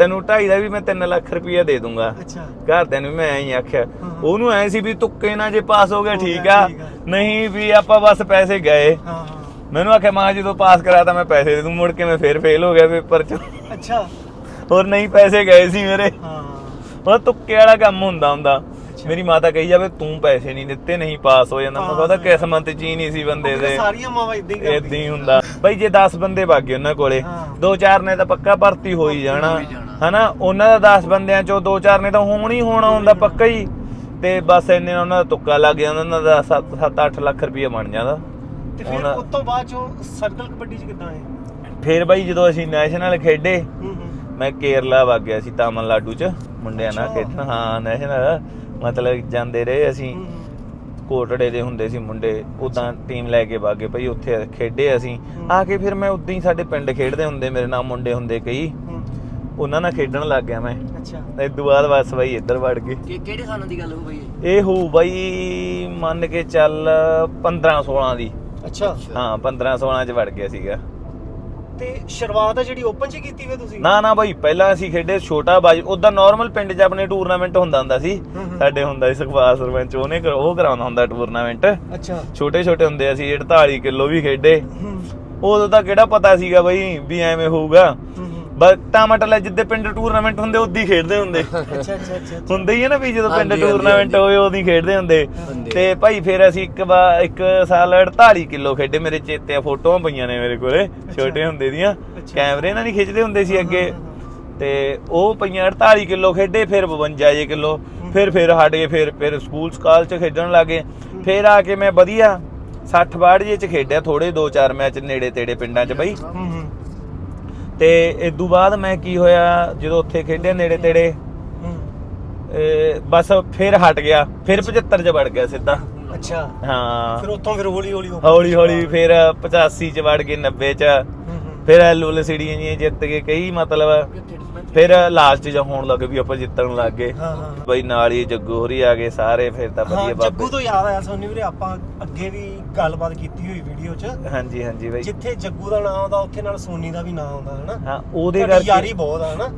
Speaker 1: ਤੈਨੂੰ 2.5 ਦਾ ਵੀ ਮੈਂ 3 ਲੱਖ ਰੁਪਇਆ ਦੇ ਦੂੰਗਾ।
Speaker 2: ਅੱਛਾ।
Speaker 1: ਘਰਦਿਆਂ ਨੂੰ ਮੈਂ ਐਂ ਹੀ ਆਖਿਆ। ਉਹਨੂੰ ਐ ਸੀ ਵੀ ਤੁੱਕੇ ਨਾ ਜੇ ਪਾਸ ਹੋ ਗਿਆ ਠੀਕ ਆ। ਨਹੀਂ ਵੀ ਆਪਾਂ ਬਸ ਪੈਸੇ ਗਏ।
Speaker 2: ਹਾਂ
Speaker 1: ਮੈਨੂੰ ਆਖਿਆ ਮਾਂ ਜਦੋਂ ਪਾਸ ਕਰਾਤਾ ਮੈਂ ਪੈਸੇ ਦੇ ਦੂੰ ਮੁੜ ਕੇ ਮੈਂ ਫੇਰ ਫੇਲ ਹੋ ਗਿਆ ਪੇਪਰ ਚ।
Speaker 2: ਅੱਛਾ।
Speaker 1: ਹੋਰ ਨਹੀਂ ਪੈਸੇ ਗਏ ਸੀ ਮੇਰੇ।
Speaker 2: ਹਾਂ।
Speaker 1: ਉਹ ਤੁੱਕੇ ਵਾਲਾ ਕੰਮ ਹੁੰਦਾ ਹੁੰਦਾ। ਮੇਰੀ ਮਾਤਾ ਕਹੀ ਜਾਵੇ ਤੂੰ ਪੈਸੇ ਨਹੀਂ ਦਿੱਤੇ ਨਹੀਂ ਪਾਸ ਹੋ ਜਾਂਦਾ। ਮੈਂ ਕਿਹਾ ਉਹਦਾ ਕਿਸਮਤ ਚ ਹੀ ਨਹੀਂ ਸੀ ਬੰਦੇ ਦੇ।
Speaker 2: ਸਾਰੀਆਂ ਮਾਵਾਂ ਇਦਾਂ ਹੀ
Speaker 1: ਇਦਾਂ ਹੀ ਹੁੰਦਾ। ਬਈ ਜੇ 10 ਬੰਦੇ ਵਗ ਗਏ ਉਹਨਾਂ ਕੋਲੇ। ਦੋ ਚਾਰ ਨੇ ਤਾਂ ਪੱਕਾ ਭਰਤੀ ਹੋ ਹੀ ਜਾਣਾ। ਹਨਾ? ਉਹਨਾਂ ਦਾ 10 ਬੰਦਿਆਂ ਚੋਂ 2-4 ਨੇ ਤਾਂ ਹੋਣ ਹੀ ਹੋਣਾ ਹੁੰਦਾ ਪੱਕਾ ਹੀ। ਤੇ ਬਸ ਇੰਨੇ ਉਹਨਾਂ ਦਾ ਤੁੱਕਾ ਲੱਗ ਜਾਂਦਾ ਉਹਨਾਂ ਦਾ 7-8 ਲੱਖ ਰੁਪਏ ਬਣ ਜਾਂਦਾ।
Speaker 2: ਤੇ ਫਿਰ ਉਸ ਤੋਂ ਬਾਅਦ ਚੋਂ ਸਰਕਲ ਕਬੱਡੀ ਚ ਕਿੱਦਾਂ ਹੈ
Speaker 1: ਫਿਰ ਬਾਈ ਜਦੋਂ ਅਸੀਂ ਨੈਸ਼ਨਲ ਖੇਡੇ ਮੈਂ ਕੇਰਲਾ ਵਗ ਗਿਆ ਸੀ ਤਾਮਿਲਨਾਡੂ ਚ ਮੁੰਡਿਆਂ ਨਾਲ। ਖੇਡਣ। ਹਾਂ ਨੈਸ਼ਨਲ ਮਤਲਬ ਜਾਂਦੇ ਰਹੇ ਅਸੀਂ
Speaker 2: ਹੂੰ, ਹੂੰ।
Speaker 1: ਕੋਟੜੇ ਦੇ ਹੁੰਦੇ ਸੀ ਮੁੰਡੇ ਉਦਾਂ ਟੀਮ ਲੈ ਕੇ ਵਾਗੇ ਭਾਈ ਉੱਥੇ ਖੇਡੇ ਅਸੀਂ।
Speaker 2: ਹੂੰ।
Speaker 1: ਆ ਕੇ ਫਿਰ ਮੈਂ ਉਦਾਂ ਹੀ ਸਾਡੇ ਪਿੰਡ ਖੇਡਦੇ ਹੁੰਦੇ ਮੇਰੇ ਨਾਲ ਮੁੰਡੇ ਹੁੰਦੇ ਕਈ।
Speaker 2: ਹੂੰ।
Speaker 1: ਉਹਨਾਂ ਨਾਲ ਖੇਡਣ ਲੱਗ ਗਿਆ ਮੈਂ।
Speaker 2: ਅੱਛਾ।
Speaker 1: ਤੇ ਬਾਅਦ ਬਸ ਬਾਈ ਇੱਧਰ ਵੜ ਗਏ।
Speaker 3: ਕਿ ਕਿਹੜੇ ਸਾਲਾਂ ਦੀ ਗੱਲ ਹੋ ਬਈ ਇਹ?
Speaker 1: ਹੋਊ ਬਾਈ ਮੰਨ ਕੇ ਚੱਲ 15 16 ਦੀ।
Speaker 2: ਅੱਛਾ।
Speaker 1: ਹਾਂ 15 16 ਚ ਵੜ ਗਿਆ ਸੀਗਾ।
Speaker 2: ਤੇ ਸ਼ੁਰੂਆਤ ਆ ਜਿਹੜੀ ਓਪਨ ਚ ਕੀਤੀ ਵੇ ਤੁਸੀਂ?
Speaker 1: ਨਾ ਨਾ ਬਾਈ ਪਹਿਲਾਂ ਅਸੀਂ ਖੇਡੇ ਛੋਟਾ ਬਾਜ ਉਦਾਂ ਨਾਰਮਲ ਪਿੰਡ 'ਚ ਆਪਣੇ ਟੂਰਨਾਮੈਂਟ ਹੁੰਦਾ ਹੁੰਦਾ ਸੀ। ਸਾਡੇ ਹੁੰਦਾ ਸੀ ਸੁਖਪਾਲ ਸਰਪੰਚ ਉਹਨੇ ਕਰ- ਉਹ ਕਰਾਉਂਦਾ ਹੁੰਦਾ ਟੂਰਨਾਮੈਂਟ
Speaker 2: ਅੱਛਾ।
Speaker 1: ਛੋਟੇ ਛੋਟੇ ਹੁੰਦੇ ਅਸੀਂ 48 ਕਿਲੋ ਵੀ ਖੇਡੇ। ਉਦੋਂ ਤਾਂ ਕਿਹੜਾ ਪਤਾ ਸੀਗਾ ਬਈ ਵੀ ਐਵੇਂ ਹੋਊਗਾ।
Speaker 2: ਹੂੰ, ਹੂੰ
Speaker 1: ਬਸ ਟਮਾਟਰ ਲੈ ਜਿੱਦੇ ਪਿੰਡ ਟੂਰਨਾਮੈਂਟ ਹੁੰਦੇ ਉਦੋਂ ਹੀ ਖੇਡਦੇ ਹੁੰਦੇ।
Speaker 2: ਅੱਛਾ ਅੱਛਾ ਅੱਛਾ।
Speaker 1: ਹੁੰਦੇ ਹੀ ਆ ਨਾ ਵੀ ਜਦੋਂ ਪਿੰਡ
Speaker 3: ਹਾਂਜੀ,
Speaker 1: ਟੂਰਨਾਮੈਂਟ। ਹੋਏ ਉਦੋਂ ਹੀ ਖੇਡਦੇ ਹੁੰਦੇ। ਤੇ ਭਾਈ ਫਿਰ ਅਸੀਂ ਇੱਕ ਵਾਰ ਇੱਕ ਸਾਲ 48 ਕਿਲੋ ਖੇਡੇ ਮੇਰੇ ਚੇਤੇ ਆ ਫੋਟੋਆਂ ਪਈਆਂ ਨੇ ਮੇਰੇ ਕੋਲੇ ਛੋਟੇ ਹੁੰਦੇ ਦੀਆਂ।
Speaker 2: ਅੱਛਾ।
Speaker 1: ਕੈਮਰੇ ਨਾਲ ਨਹੀਂ ਖਿੱਚਦੇ ਹੁੰਦੇ ਸੀ ਅੱਗੇ।
Speaker 2: ਹਾਂ, ਹਾਂ,
Speaker 1: ਤੇ ਉਹ ਪਈਆਂ 48 ਕਿਲੋ ਖੇਡੇ ਫਿਰ 52 ਜੇ ਕਿਲੋ। ਫਿਰ ਫਿਰ ਹਟ ਗਏ ਫਿਰ ਫਿਰ ਸਕੂਲ ਸਕਾਲ ਚ ਖੇਡਣ ਲੱਗੇ। ਫਿਰ ਆ ਕੇ ਮੈਂ ਵਧੀਆ 60 62 ਜੇ ਚ ਖੇਡਿਆ ਥੋੜੇ 2-4 ਮੈਚ ਨੇੜੇ ਤੇੜੇ ਪਿੰਡਾਂ ਚ ਬਈ।
Speaker 2: ਹੂੰ ਹੂੰ।
Speaker 1: ਤੇ ਇਸ ਤੋਂ ਬਾਅਦ ਮੈਂ ਕੀ ਹੋਇਆ ਜਦੋਂ ਉੱਥੇ ਖੇਡਿਆ ਨੇੜੇ ਤੇੜੇ ਇਹ ਬਸ ਫਿਰ ਹਟ ਗਿਆ ਫਿਰ 75 ਚ ਵੜ ਗਿਆ ਸਿੱਧਾ।
Speaker 2: ਅੱਛਾ।
Speaker 1: ਹਾਂ।
Speaker 2: ਫਿਰ ਉੱਥੋਂ ਫਿਰ ਹੌਲੀ ਹੌਲੀ
Speaker 1: ਹੌਲੀ ਹੌਲੀ ਫਿਰ 85 ਚ ਵੜ ਗਏ 90 ਚ। ਫਿਰ ਐਲੂਲ ਸੀੜੀਆਂ ਜਿੱਤ ਕੇ ਕਈ ਮਤਲਬ ਫਿਰ ਲਾਸਟ ਚ ਹੋਣ ਲੱਗੇ ਵੀ ਆਪਾਂ ਜਿੱਤਣ ਲੱਗ ਗਏ।
Speaker 2: ਹਾਂ ਹਾਂ
Speaker 1: ਬਈ ਨਾਲ ਹੀ ਜੱਗੂ ਹੋਰੀ ਆ ਗਏ ਸਾਰੇ ਫਿਰ ਤਾਂ
Speaker 2: ਹਾਂ
Speaker 1: ਵਧੀਆ
Speaker 2: ਜੱਗੂ
Speaker 1: ਬਾਬੇ।
Speaker 2: ਤੋਂ ਯਾਦ ਆਇਆ ਸੋਨੀ ਵੀਰੇ ਆਪਾਂ ਅੱਗੇ ਵੀ ਗੱਲਬਾਤ ਕੀਤੀ ਹੋਈ ਵੀਡੀਓ 'ਚ।
Speaker 1: ਹਾਂਜੀ ਹਾਂਜੀ ਬਈ।
Speaker 2: ਜਿੱਥੇ ਜੱਗੂ ਦਾ ਨਾਮ ਆਉਂਦਾ ਉੱਥੇ ਨਾਲ ਸੋਨੀ ਦਾ ਵੀ ਨਾਮ ਆਉਂਦਾ ਹੈ ਨਾ
Speaker 1: ਹਾਂ ਉਹਦੇ
Speaker 2: ਤੁਹਾਡੀ ਯਾਰੀ
Speaker 1: ਕਰਕੇ
Speaker 2: ਬਹੁਤ ਆ ਹਨਾ?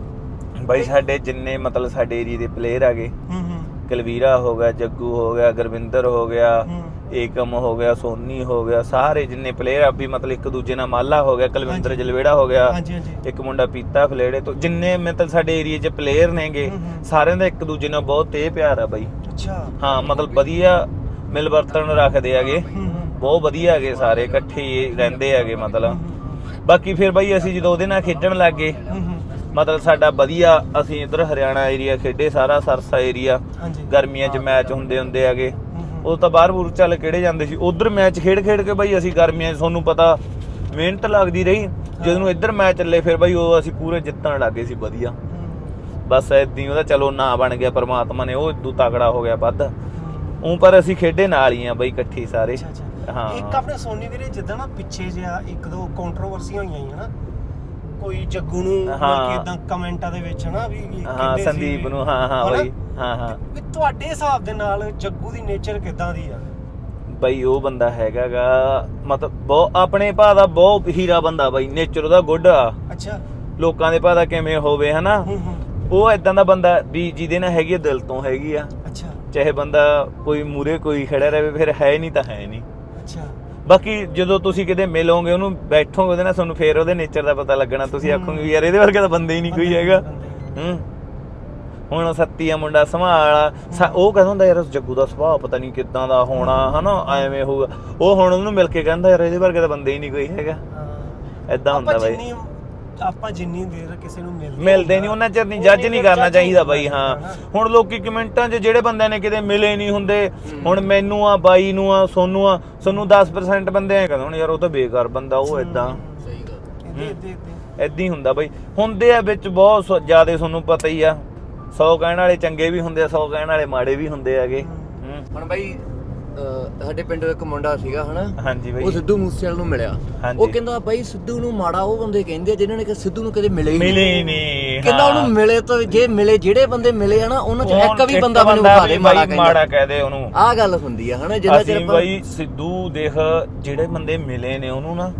Speaker 1: ਬਈ ਸਾਡੇ ਜਿੰਨੇ ਮਤਲਬ ਸਾਡੇ ਏਰੀਆ ਦੇ ਪਲੇਅਰ ਆ ਗਏ।
Speaker 2: ਹੂੰ ਹੂੰ।
Speaker 1: ਕਲਵੀਰਾ ਹੋ ਗਿਆ ਜੱਗੂ ਹੋ ਗਿਆ ਗੁਰਵਿੰਦਰ ਹੋ ਗਿਆ।
Speaker 2: ਹੂੰ।
Speaker 1: ਏਕਮ ਹੋ ਗਿਆ ਸੋਨੀ ਹੋ ਗਿਆ ਸਾਰੇ ਜਿੰਨੇ ਪਲੇਅਰ ਆ ਵੀ ਮਤਲਬ ਇੱਕ ਦੂਜੇ ਨਾਲ ਮਾਲਾ ਹੋ ਗਿਆ ਕੁਲਵਿੰਦਰ। ਜਲਵੇੜਾ ਹੋ ਗਿਆ
Speaker 2: ਹਾਂਜੀ ਹਾਂਜੀ।
Speaker 1: ਇੱਕ ਮੁੰਡਾ ਪੀਤਾ ਫਲੇੜੇ ਤੋਂ ਜਿੰਨੇ ਮਤਲਬ ਸਾਡੇ ਏਰੀਆ 'ਚ ਪਲੇਅਰ ਨੇਗੇ। ਸਾਰਿਆਂ ਦਾ ਇੱਕ ਦੂਜੇ ਨਾਲ ਬਹੁਤ ਤੇ ਪਿਆਰ ਆ ਬਾਈ।
Speaker 2: ਅੱਛਾ।
Speaker 1: ਹਾਂ ਮਤਲਬ ਵਧੀਆ ਮਿਲ ਵਰਤਣ ਰੱਖਦੇ
Speaker 2: ਹੂੰ
Speaker 1: ਬਹੁਤ ਵਧੀਆ ਹੈਗੇ ਸਾਰੇ ਇਕੱਠੇ ਰਹਿੰਦੇ ਹੈਗੇ ਮਤਲਬ। ਬਾਕੀ ਫਿਰ ਬਾਈ ਅਸੀਂ ਜਦੋਂ ਉਹਦੇ ਨਾਲ ਖੇਡਣ ਲੱਗ ਗਏ ਮਤਲਬ ਸਾਡਾ ਵਧੀਆ ਅਸੀਂ ਇਧਰ ਹਰਿਆਣਾ ਏਰੀਆ ਖੇਡੇ ਸਾਰਾ ਸਰਸਾ ਏਰੀਆ ਗਰਮੀਆਂ 'ਚ ਮੈਚ ਹੁੰਦੇ ਹੁੰਦੇ ਹੈਗੇ। ਉਹ ਤਾਂ ਬਾਹਰ ਬੂਰ ਚੱਲ ਕਿਹੜੇ ਜਾਂਦੇ ਸੀ। ਉਧਰ ਮੈਚ ਖੇਡ ਖੇਡ ਕੇ ਬਾਈ ਅਸੀਂ ਗਰਮੀਆਂ 'ਚ ਤੁਹਾਨੂੰ ਪਤਾ ਮਿਹਨਤ ਲੱਗਦੀ ਰਹੀ। ਜਦੋਂ ਇੱਧਰ ਮੈਚ ਚੱਲੇ ਫਿਰ ਬਾਈ ਉਹ ਅਸੀਂ ਪੂਰੇ ਜਿੱਤਣ ਲੱਗੇ ਸੀ ਵਧੀਆ। ਬਸ ਹੀ ਉਹਦਾ ਚਲੋ ਨਾਂ ਬਣ ਗਿਆ ਪਰਮਾਤਮਾ ਨੇ ਉਹ ਇਦੂ ਤਗੜਾ ਹੋ ਗਿਆ ਵੱਧ। ਉਹ ਪਰ ਅਸੀਂ ਖੇਡੇ ਨਾਲ ਹੀ ਆ ਬਾਈ ਇਕੱਠੀ ਸਾਰੇ। ਹਾਂ।
Speaker 2: ਇੱਕ ਆਪਣੇ ਸੋਨੀ ਵੀਰੇ ਜਿੱਦਾਂ ਨਾ ਪਿੱਛੇ ਜਿਹਾ ਇੱਕ ਦੋ ਕੰਟਰੋਵਰਸੀਆਂ ਹੋਈਆਂ ਹਨਾ? ਕੋਈ ਜੱਗੂ ਨੂੰ
Speaker 1: ਹਾਂ।
Speaker 2: ਕਿ ਇਦਾਂ ਕਮੈਂਟਾਂ ਦੇ ਵਿੱਚ ਹਨਾ ਵੀ ਇਹ
Speaker 1: ਹਾਂ
Speaker 2: ਕਹਿੰਦੇ ਸੀ
Speaker 1: ਸੰਦੀਪ
Speaker 2: ਵੀ-
Speaker 1: ਨੂੰ ਹਾਂ ਹਾਂ
Speaker 2: ਹਨਾ?
Speaker 1: ਬਾਈ ਹਾਂ ਹਾਂ।
Speaker 2: ਵੀ ਤੁਹਾਡੇ ਹਿਸਾਬ ਦੇ ਨਾਲ ਜੱਗੂ ਦੀ ਨੇਚਰ ਕਿਦਾਂ ਦੀ ਆ?
Speaker 1: ਬਾਈ ਉਹ ਬੰਦਾ ਹੈਗਾਗਾ ਮਤਲਬ ਬਹੁਤ ਆਪਣੇ ਭਾ ਦਾ ਬਹੁਤ ਹੀਰਾ ਬੰਦਾ ਬਾਈ ਨੇਚਰ ਉਹਦਾ ਗੁੱਡ ਆ।
Speaker 2: ਅੱਛਾ।
Speaker 1: ਲੋਕਾਂ ਦੇ ਭਾ ਦਾ ਕਿਵੇਂ ਹੋਵੇ ਹਨਾ?
Speaker 2: ਹੂੰ ਹੂੰ।
Speaker 1: ਉਹ ਇਦਾਂ ਦਾ ਬੰਦਾ ਵੀ ਜਿਹਦੇ ਨਾਲ ਹੈਗੀ ਆ, ਦਿਲ ਤੋਂ ਹੈਗੀ ਆ।
Speaker 2: ਅੱਛਾ।
Speaker 1: ਚਾਹੇ ਬੰਦਾ ਕੋਈ ਮੂਰੇ ਕੋਈ ਖੜਾ ਰਹੇ ਫਿਰ ਹੈ ਨਹੀਂ ਤਾਂ ਹੈ ਨਹੀਂ।
Speaker 2: ਅੱਛਾ।
Speaker 1: ਬਾਕੀ ਜਦੋਂ ਤੁਸੀਂ ਕਿਤੇ ਮਿਲੋਗੇ ਉਹਨੂੰ ਬੈਠੋਗੇ ਉਹਦੇ ਨਾਲ ਤੁਹਾਨੂੰ ਫੇਰ ਉਹਦੇ ਨੇਚਰ ਦਾ ਪਤਾ ਲੱਗਣਾ। ਤੁਸੀਂ। ਆਖੋਗੇ ਯਾਰ ਇਹਦੇ ਵਰਗਾ ਤਾਂ ਬੰਦਾ ਹੀ ਨਹੀਂ ਕੋਈ ਹੈਗਾ। ਹੂੰ ਹੁਣ ਸੱਤੀ ਆ ਮੁੰਡਾ ਸੰਭਾਲ ਉਹ ਕਹਿੰਦਾ ਹੁੰਦਾ ਯਾਰ ਉਸ ਜੱਗੂ ਦਾ ਸੁਭਾਅ ਪਤਾ ਨਹੀਂ ਕਿੱਦਾਂ ਦਾ ਹੋਣਾ ਹਨਾ ਐਵੇਂ ਹੋਊਗਾ। ਉਹ ਹੁਣ ਉਹਨੂੰ ਮਿਲ ਕੇ ਕਹਿੰਦਾ ਯਾਰ ਇਹਦੇ ਵਰਗਾ ਤਾਂ ਬੰਦਾ ਹੀ ਨਹੀਂ ਕੋਈ ਹੈਗਾ। ਐਦਾਂ ਹੁੰਦਾ ਬਾਈ।
Speaker 2: ਆਪਾਂ ਜਿੰਨੀ ਦੇਰ ਕਿਸੇ ਨੂੰ ਮਿਲਦੇ
Speaker 1: ਮਿਲਦੇ ਨਹੀਂ ਉਹਨਾਂ ਚਿਰ ਨਹੀਂ ਜੱਜ ਨਹੀਂ ਕਰਨਾ ਚਾਹੀਦਾ ਬਾਈ ਹਾਂ। ਹੁਣ ਲੋਕੀ ਕਮੈਂਟਾਂ 'ਚ ਜਿਹੜੇ ਬੰਦਿਆਂ ਨੇ ਕਿਤੇ ਮਿਲੇ ਨਹੀਂ ਹੁੰਦੇ ਹੁਣ ਮੈਨੂੰ ਆ ਬਾਈ ਨੂੰ ਆ ਸੋਨੂੰ ਆ ਸੋਨੂੰ 10% ਬੰਦੇ ਐ ਕਹਿੰਦੇ ਹੁਣ ਯਾਰ ਉਹ ਤਾਂ ਬੇਕਾਰ ਬੰਦਾ ਉਹ ਐਦਾਂ
Speaker 3: ਸਹੀ ਗੱਲ।
Speaker 1: ਹੀ ਹੁੰਦਾ ਬਾਈ। ਹੁੰਦੇ ਆ ਵਿੱਚ ਬਹੁਤ ਜ਼ਿਆਦਾ ਤੁਹਾਨੂੰ ਪਤਾ ਹੀ ਆ। 100 ਕਹਿਣ ਵਾਲੇ ਚੰਗੇ ਵੀ ਹੁੰਦੇ ਆ 100 ਕਹਿਣ ਵਾਲੇ ਮਾੜੇ ਵੀ ਹੁੰਦੇ ਹੈਗੇ।
Speaker 3: ਹੁਣ ਬਾਈ ਸਾਡੇ ਪਿੰਡ ਇੱਕ ਮੁੰਡਾ ਸੀਗਾ ਹਨਾ?
Speaker 1: ਹਾਂਜੀ
Speaker 3: ਉਹ
Speaker 1: ਬਾਈ
Speaker 3: ਸਿੱਧੂ ਮੂਸੇਵਾਲ ਨੂੰ ਮਿਲਿਆ। ਉਹ ਕਹਿੰਦਾ ਬਾਈ ਸਿੱਧੂ ਨੂੰ ਮਾੜਾ ਉਹ ਬੰਦੇ ਕਹਿੰਦੇ ਜਿਨ੍ਹਾਂ ਨੇ ਕਿ ਸਿੱਧੂ ਨੂੰ ਕਦੇ ਮਿਲੇ ਹੀ ਨਹੀਂ।
Speaker 1: ਮਿਲੇ ਨਹੀਂ
Speaker 3: ਕਹਿੰਦਾ ਉਹਨੂੰ ਮਿਲੇ ਤਾਂ ਜੇ ਮਿਲੇ ਜਿਹੜੇ ਬੰਦੇ ਮਿਲੇ ਆ ਨਾ ਉਹਨਾਂ ਚ ਇੱਕ ਵੀ ਬੰਦਾ ਮੈਨੂੰ ਵਿਖਾ ਦੇ ਮਾੜਾ
Speaker 1: ਬਾਈ ਮਾੜਾ
Speaker 3: ਕਹਿੰਦਾ
Speaker 1: ਕਹਦੇ ਉਹਨੂੰ।
Speaker 3: ਆਹ ਗੱਲ ਹੁੰਦੀ ਆ ਹਨਾ? ਜਿੰਨਾ ਚਿਰ
Speaker 1: ਬਾਈ ਸਿੱਧੂ ਦੇਖ ਜਿਹੜੇ ਬੰਦੇ ਮਿਲੇ ਨੇ ਉਹਨੂੰ ਨਾ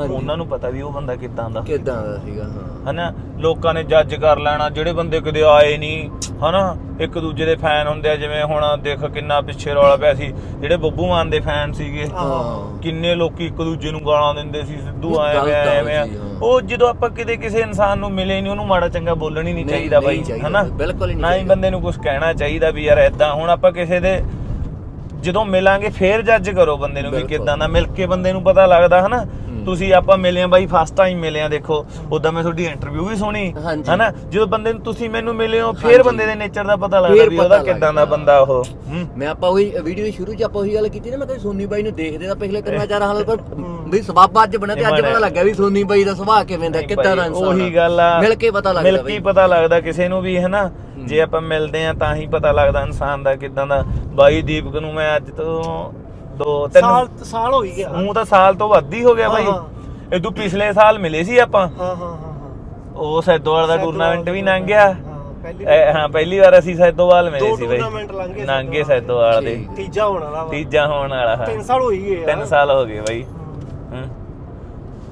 Speaker 3: ਹਾਂਜੀ।
Speaker 1: ਉਹਨਾਂ ਨੂੰ ਪਤਾ ਵੀ ਉਹ ਬੰਦਾ ਕਿੱਦਾਂ ਦਾ
Speaker 3: ਕਿਦਾਂ ਦਾ ਸੀਗਾ ਹਾਂ
Speaker 1: ਹਨਾ ਲੋਕਾਂ ਨੇ ਜੱਜ ਕਰ ਲੈਣਾ ਜਿਹੜੇ ਬੰਦੇ ਕਦੇ ਆਏ ਨਹੀਂ ਹਨਾ ਇੱਕ ਦੂਜੇ ਦੇ ਫੈਨ ਹੁੰਦੇ ਆ ਜਿਵੇਂ ਹੁਣ ਦੇਖ ਕਿੰਨਾ ਪਿੱਛੇ ਰੌਲਾ ਪਿਆ ਸੀ ਜਿਹੜੇ ਬੱਬੂ ਮਾਨ ਦੇ ਫੈਨ ਸੀਗੇ
Speaker 3: ਹਾਂ
Speaker 1: ਕਿੰਨੇ ਲੋਕੀ ਇੱਕ ਦੂਜੇ ਨੂੰ ਗਾਲਾਂ ਦਿੰਦੇ ਸੀ ਸਿੱਧੂ
Speaker 3: ਉਹ
Speaker 1: ਆਏ
Speaker 3: ਗਲਤ
Speaker 1: ਵੇ
Speaker 3: ਆ
Speaker 1: ਐਵੇਂ ਆ
Speaker 3: ਜੀ, ਹਾਂ।
Speaker 1: ਉਹ ਜਦੋਂ ਆਪਾਂ ਕਿਤੇ ਕਿਸੇ ਇਨਸਾਨ ਨੂੰ ਮਿਲੇ ਨਹੀਂ ਉਹਨੂੰ ਮਾੜਾ ਚੰਗਾ ਬੋਲਣ ਹੀ ਨਹੀਂ
Speaker 3: ਨਹੀਂ,
Speaker 1: ਚਾਹੀਦਾ
Speaker 3: ਨਹੀਂ
Speaker 1: ਬਾਈ
Speaker 3: ਚਾਹੀਦਾ,
Speaker 1: ਹਨਾ
Speaker 3: ਬਿਲਕੁਲ ਹੀ ਨਹੀਂ
Speaker 1: ਨਾ ਹੀ
Speaker 3: ਚਾਹੀਦਾ।
Speaker 1: ਬੰਦੇ ਨੂੰ ਕੁਝ ਕਹਿਣਾ ਚਾਹੀਦਾ ਵੀ ਯਾਰ ਐਦਾਂ ਹੁਣ ਆਪਾਂ ਕਿਸੇ ਦੇ ਜਦੋਂ ਮਿਲਾਂਗੇ ਫੇਰ ਜੱਜ ਕਰੋ ਬੰਦੇ ਨੂੰ ਵੀ
Speaker 3: ਬਿਲਕੁਲ।
Speaker 1: ਕਿਦਾਂ ਦਾ ਮਿਲ ਕੇ ਬੰਦੇ ਨੂੰ ਪਤਾ ਲੱਗਦਾ ਹਨਾ। ਤੁਸੀਂ ਆਪਾਂ ਮਿਲੇ ਆ ਬਾਈ ਫਸਟ ਟਾਈਮ ਮਿਲੇ ਆ ਦੇਖੋ। ਉਦਾਂ ਮੈਂ ਤੁਹਾਡੀ ਇੰਟਰਵਿਊ ਵੀ ਸੁਣੀ
Speaker 3: ਹਾਂਜੀ।
Speaker 1: ਹਨਾ? ਜਦੋਂ ਬੰਦੇ ਨੂੰ ਤੁਸੀਂ ਮੈਨੂੰ ਮਿਲੇ ਹੋ ਫਿਰ
Speaker 3: ਹਾਂਜੀ।
Speaker 1: ਬੰਦੇ ਦੇ ਨੇਚਰ ਦਾ ਪਤਾ ਲੱਗਦਾ
Speaker 3: ਫਿਰ
Speaker 1: ਵੀ ਉਹਦਾ
Speaker 3: ਪਤਾ
Speaker 1: ਕਿੱਦਾਂ ਦਾ
Speaker 3: ਲੱਗਦਾ।
Speaker 1: ਬੰਦਾ ਉਹ। ਹੂੰ।
Speaker 3: ਮੈਂ ਆਪਾਂ ਉਹੀ ਵੀਡੀਓ ਦੇ ਸ਼ੁਰੂ ਚ ਆਪਾਂ ਉਹੀ ਗੱਲ ਕੀਤੀ ਨਾ ਮੈਂ ਕਿਹਾ ਸੋਨੀ ਬਾਈ ਨੂੰ ਦੇਖਦੇ ਤਾਂ ਪਿਛਲੇ ਤਿੰਨ ਚਾਰ ਹਾਲ ਪਰ ਵੀ ਸਵਾਬ ਅੱਜ ਬਣਿਆ ਤੇ ਅੱਜ ਪਤਾ ਲੱਗਾ ਵੀ ਸੋਨੀ ਬਾਈ ਦਾ ਸੁਭਾਅ ਕਿਵੇਂ ਦਾ
Speaker 1: ਨਹੀਂ
Speaker 3: ਕਿੱਦਾਂ ਦਾ
Speaker 1: ਭਾਈ,
Speaker 3: ਇਨਸਾਨ
Speaker 1: ਉਹੀ ਗੱਲ ਆ।
Speaker 3: ਮਿਲ ਕੇ ਪਤਾ ਲੱਗਦਾ
Speaker 1: ਮਿਲ ਕੇ ਹੀ ਪਤਾ ਲੱਗਦਾ ਕਿਸੇ ਨੂੰ ਵੀ ਹਨਾ? ਜੇ ਆਪਾਂ ਮਿਲਦੇ ਆ ਤਾਂ ਹੀ ਪਤਾ ਲੱਗਦਾ ਇਨਸਾਨ ਦਾ ਕਿਦਾਂ ਦਾ। ਬਾਈ ਦੀਪਕ ਨੂੰ ਮੈਂ ਅੱਜ ਤੋਂ ਦੋ
Speaker 2: ਸਾਲ
Speaker 1: ਤਿੰਨ
Speaker 2: ਸਾਲ ਹੋ ਹੀ ਗਿਆ।
Speaker 1: ਉਹ ਤਾਂ ਸਾਲ ਤੋਂ ਵੱਧ ਹੀ ਹੋ ਗਿਆ
Speaker 2: ਹਾਂ,
Speaker 1: ਇਹ ਤੂੰ ਪਿਛਲੇ ਸਾਲ ਮਿਲੇ ਸੀ ਆਪਾਂ।
Speaker 2: ਹਾਂ ਹਾਂ ਹਾਂ ਹਾਂ।
Speaker 1: ਉਹ ਸੈਦੋਵਾਲ ਦਾ ਟੂਰਨਾਮੈਂਟ ਵੀ ਲੰਘ ਗਿਆ।
Speaker 2: ਹਾਂ ਪਹਿਲੀ
Speaker 1: ਹਾਂ ਪਹਿਲੀ ਵਾਰ ਅਸੀਂ ਸੈਦੋਵਾਲ ਮਿਲੇ
Speaker 2: ਦੋ
Speaker 1: ਸੀ
Speaker 2: ਟੂਰਨਾਮੈਂਟ ਲੰਘ ਗਏ
Speaker 1: ਲੰਘੇ ਸੈਦੋਵਾਲ ਦੇ।
Speaker 3: ਠੀਕ।
Speaker 2: ਤੀਜਾ ਹੋਣ ਵਾਲਾ ਵਾ।
Speaker 1: ਤੀਜਾ ਹੋਣ ਵਾਲਾ ਹੈ।
Speaker 2: ਤਿੰਨ ਸਾਲ ਹੋ ਹੀ ਗਏ
Speaker 1: ਤਿੰਨ
Speaker 2: ਯਾਰ।
Speaker 1: ਸਾਲ ਹੋ ਗਏ।
Speaker 2: ਹਮ।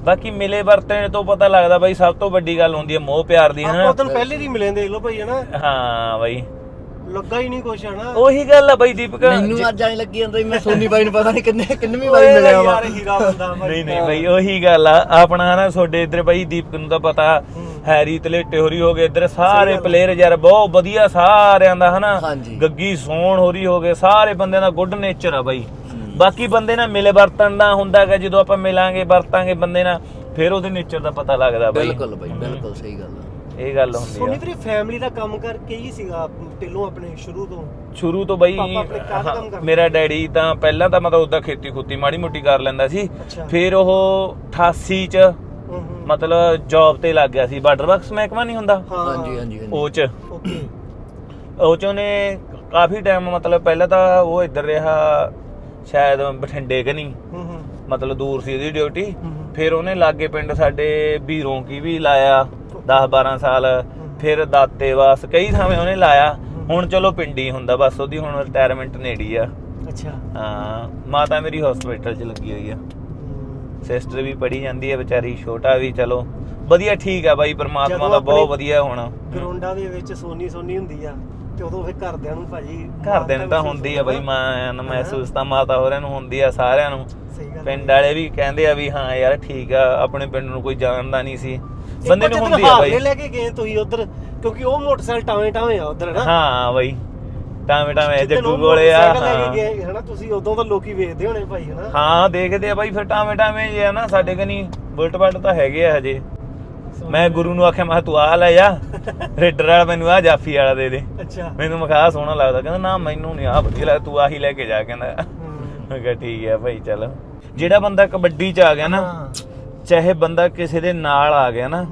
Speaker 1: ਬਾਕੀ ਮਿਲੇ ਵਰਤਣੇ ਤੋਂ ਪਤਾ ਲੱਗਦਾ ਬਾਈ ਸਭ ਤੋਂ ਵੱਡੀ ਗੱਲ ਹੁੰਦੀ ਹੈ ਮੋਹ ਪਿਆਰ ਦੀ
Speaker 2: ਆਪਾਂ
Speaker 1: ਹਨਾ?
Speaker 2: ਉਦੋਂ ਪਹਿਲੇ ਦੀ ਮਿਲੇ ਦੇਖ ਲਓ ਭਾਈ ਹਨਾ?
Speaker 1: ਹਾਂ ਬਾਈ।
Speaker 2: ਲੱਗਾ ਹੀ ਨਹੀਂ ਕੁਛ ਹਨਾ?
Speaker 1: ਉਹੀ ਗੱਲ ਆ ਬਾਈ ਦੀਪਕ।
Speaker 3: ਮੈਨੂੰ ਅੱਜ ਐਂ ਲੱਗੀ ਜਾਂਦਾ ਵੀ ਮੈਂ ਸੋਨੀ ਬਾਈ ਨੂੰ ਪਤਾ ਨਹੀਂ ਕਿੰਨੇ ਕਿੰਨਵੀਂ ਵਾਰੀ ਮਿਲਿਆ ਵਾ।
Speaker 2: ਯਾਰ ਹੀਰਾ ਬੰਦਾ
Speaker 1: ਨਹੀਂ ਨਹੀਂ ਬਾਈ ਉਹੀ ਗੱਲ ਆ। ਆਪਣਾ ਨਾ ਤੁਹਾਡੇ ਇੱਧਰ ਬਾਈ ਦੀਪਕ ਨੂੰ ਤਾਂ ਪਤਾ ਹੈਰੀ ਤਲੇਟੇ ਹੋਰੀ ਹੋ ਗਏ ਇੱਧਰ ਸਾਰੇ ਪਲੇਅਰ ਯਾਰ ਬਹੁਤ ਵਧੀਆ ਸਾਰਿਆਂ ਦਾ ਹਨਾ। ਗੱਗੀ ਸੋਣ ਹੋਰੀ ਹੋ ਗਏ ਸਾਰੇ ਬੰਦਿਆਂ ਦਾ ਗੁੱਡ ਨੇਚਰ ਆ ਬਾਈ। ਬਾਕੀ ਬੰਦੇ ਨਾਲ ਮਿਲੇ ਵਰਤਨ ਦਾ ਹੁੰਦਾ ਹੈਗਾ ਜਦੋਂ ਆਪਾਂ ਮਿਲਾਂਗੇ ਵਰਤਾਂਗੇ ਬੰਦੇ ਨਾਲ ਫਿਰ ਉਹਦੇ ਨੇਚਰ ਦਾ ਪਤਾ ਲੱਗਦਾ ਬਾਈ।
Speaker 3: ਬਿਲਕੁਲ ਬਾਈ ਬਿਲਕੁਲ ਸਹੀ ਗੱਲ ਆ।
Speaker 1: ਇਹ ਗੱਲ ਹੁੰਦੀ
Speaker 2: ਸੋਨੀ
Speaker 1: ਆ।
Speaker 2: ਵੀਰੇ ਫੈਮਿਲੀ ਦਾ ਕੰਮ ਕਰਕੇ ਹੀ ਸੀਗਾ ਢਿੱਲੋਂ ਆਪਣੇ ਸ਼ੁਰੂ ਤੋਂ?
Speaker 1: ਸ਼ੁਰੂ ਤੋਂ ਬਾਈ
Speaker 2: ਪਾਪਾ ਆਪਣੇ ਕਾਹਦਾ
Speaker 1: ਹਾਂ,
Speaker 2: ਕੰਮ ਕਰਦੇ?
Speaker 1: ਮੇਰਾ ਡੈਡੀ ਤਾਂ ਪਹਿਲਾਂ ਤਾਂ ਮਤਲਬ ਉਹਦਾ ਖੇਤੀ ਖੁੱਤੀ ਮਾੜੀ ਮੋਟੀ ਕਰ ਲੈਂਦਾ ਸੀ।
Speaker 2: ਅੱਛਾ।
Speaker 1: ਫਿਰ ਉਹ 88 ਚ। ਮਤਲਬ ਜੌਬ ਤੇ ਲੱਗ ਗਿਆ ਸੀ। ਬਾਰਡਰ ਬਾਕਸ ਮਹਿਕਮਾ ਨਹੀਂ ਹੁੰਦਾ?
Speaker 2: ਹਾਂ।
Speaker 3: ਹਾਂਜੀ ਹਾਂਜੀ ਹਾਂਜੀ।
Speaker 1: ਉਹ ਚ।
Speaker 2: ਓਕੇ।
Speaker 1: ਉਹ ਚ ਉਹਨੇ ਕਾਫੀ ਟਾਈਮ ਮਤਲਬ ਪਹਿਲਾਂ ਤਾਂ ਉਹ ਇੱਧਰ ਰਿਹਾ ਸ਼ਾਇਦ ਬਠਿੰਡੇ ਕਿ ਨਹੀਂ? ਮਤਲਬ ਦੂਰ ਸੀ ਉਹਦੀ ਡਿਊਟੀ
Speaker 2: ਹਮ।
Speaker 1: ਫਿਰ ਉਹਨੇ ਲਾਗੇ ਪਿੰਡ ਸਾਡੇ ਬੀਰੋਂ ਕੀ ਵੀ ਲਾਇਆ। 10 12 ਸਾਲ ਫਿਰ ਦਾਤੇਵਾਸ ਕਈ ਥਾਵੇਂ ਉਹਨੇ ਲਾਇਆ। ਹੁਣ ਚਲੋ ਪਿੰਡੀ ਹੁੰਦਾ ਬਸ ਉਹਦੀ ਹੁਣ ਰਿਟਾਇਰਮੈਂਟ ਨੇੜੀ ਆ।
Speaker 2: ਅੱਛਾ।
Speaker 1: ਹਾਂ ਮਾਤਾ ਮੇਰੀ ਹਸਪੀਟਲ 'ਚ ਲੱਗੀ ਹੋਈ ਆ। ਸਿਸਟਰ ਵੀ ਪੜੀ ਜਾਂਦੀ ਹੈ ਵਿਚਾਰੀ ਛੋਟਾ ਵੀ ਚਲੋ। ਵਧੀਆ ਠੀਕ ਆ ਬਾਈ ਪਰਮਾਤਮਾ ਦਾ ਬਹੁਤ ਵਧੀਆ ਹੋਣਾ।
Speaker 2: ਗਰਾਊਂਡਾਂ ਦੇ ਵਿੱਚ ਸੋਨੀ ਸੋਨੀ ਹੁੰਦੀ ਆ ਤੇ ਉਦੋਂ ਫਿਰ ਘਰਦਿਆਂ ਨੂੰ ਭਾਜੀ
Speaker 1: ਘਰਦਿਆਂ ਨੂੰ ਤਾਂ ਹੁੰਦੀ ਆ ਬਈ। ਮਾਂ ਨੂੰ ਮਹਿਸੂਸ ਤਾਂ ਮਾਤਾ ਹੋਰਾਂ ਨੂੰ ਹੁੰਦੀ ਆ ਸਾਰਿਆਂ ਨੂੰ। ਪਿੰਡ ਵਾਲੇ ਵੀ ਕਹਿੰਦੇ ਆ ਵੀ ਹਾਂ ਯਾਰ ਠੀਕ ਆ ਆਪਣੇ ਪਿੰਡ ਨੂੰ ਕੋਈ ਜਾਣਦਾ ਨਹੀਂ ਸੀ। ਬੰਦੇ ਨੂੰ ਹੁੰਦੀ ਆ ਬਾਈ।
Speaker 2: ਲੈ ਕੇ ਗਏ ਤੁਸੀਂ ਉਧਰ ਕਿਉਂਕਿ ਉਹ ਮੋਟਰਸਾਈਕਲ ਟਾਵੇਂ ਟਾਵੇਂ ਆ ਉਧਰ ਨਾ
Speaker 1: ਹਾਂ ਬਾਈ। ਟਾਵੇਂ ਟਾਵੇਂ ਜੱਗੂ ਕੋਲੇ ਆ
Speaker 2: ਹਨਾ ਤੁਸੀਂ ਉਦੋਂ ਤਾਂ ਲੋਕੀ ਵੇਚਦੇ ਹੋਣੇ ਭਾਈ ਹਨਾ?
Speaker 1: ਹਾਂ ਦੇਖਦੇ ਆ ਬਾਈ ਫਿਰ ਟਾਵੇਂ ਟਾਵੇਂ ਜੇ ਆ ਨਾ ਸਾਡੇ ਕਨੀ ਬੁਲਟ ਬੱਟ ਤਾਂ ਹੈਗੇ ਆ ਹਜੇ। ਮੈਂ ਗੁਰੂ ਨੂੰ ਆਖਿਆ ਮੈਂ ਤੂੰ ਆ ਲੈ ਜਾ ਰੇਡਰ ਵਾਲਾ ਮੈਨੂੰ ਆ ਜਾਫੀ ਵਾਲਾ ਦੇ ਦੇ।
Speaker 2: ਅੱਛਾ।
Speaker 1: ਮੈਨੂੰ ਮਖਾ ਸੋਹਣਾ ਲੱਗਦਾ ਕਹਿੰਦਾ ਨਾ ਮੈਨੂੰ ਨਹੀਂ ਆ ਵਧੀਆ ਲੱਗਦਾ ਤੂੰ ਆਹੀ ਲੈ ਕੇ ਜਾ ਕਹਿੰਦਾ। ਮੈਂ ਕਿਹਾ ਠੀਕ ਹੈ ਭਾਈ ਚਲ। ਜਿਹੜਾ ਬੰਦਾ ਕਬੱਡੀ ਚ ਆ ਗਿਆ ਨਾ। ਚਾਹੇ ਬੰਦਾ ਕਿਸੇ ਦੇ ਨਾਲ ਆ ਗਿਆ ਨਾ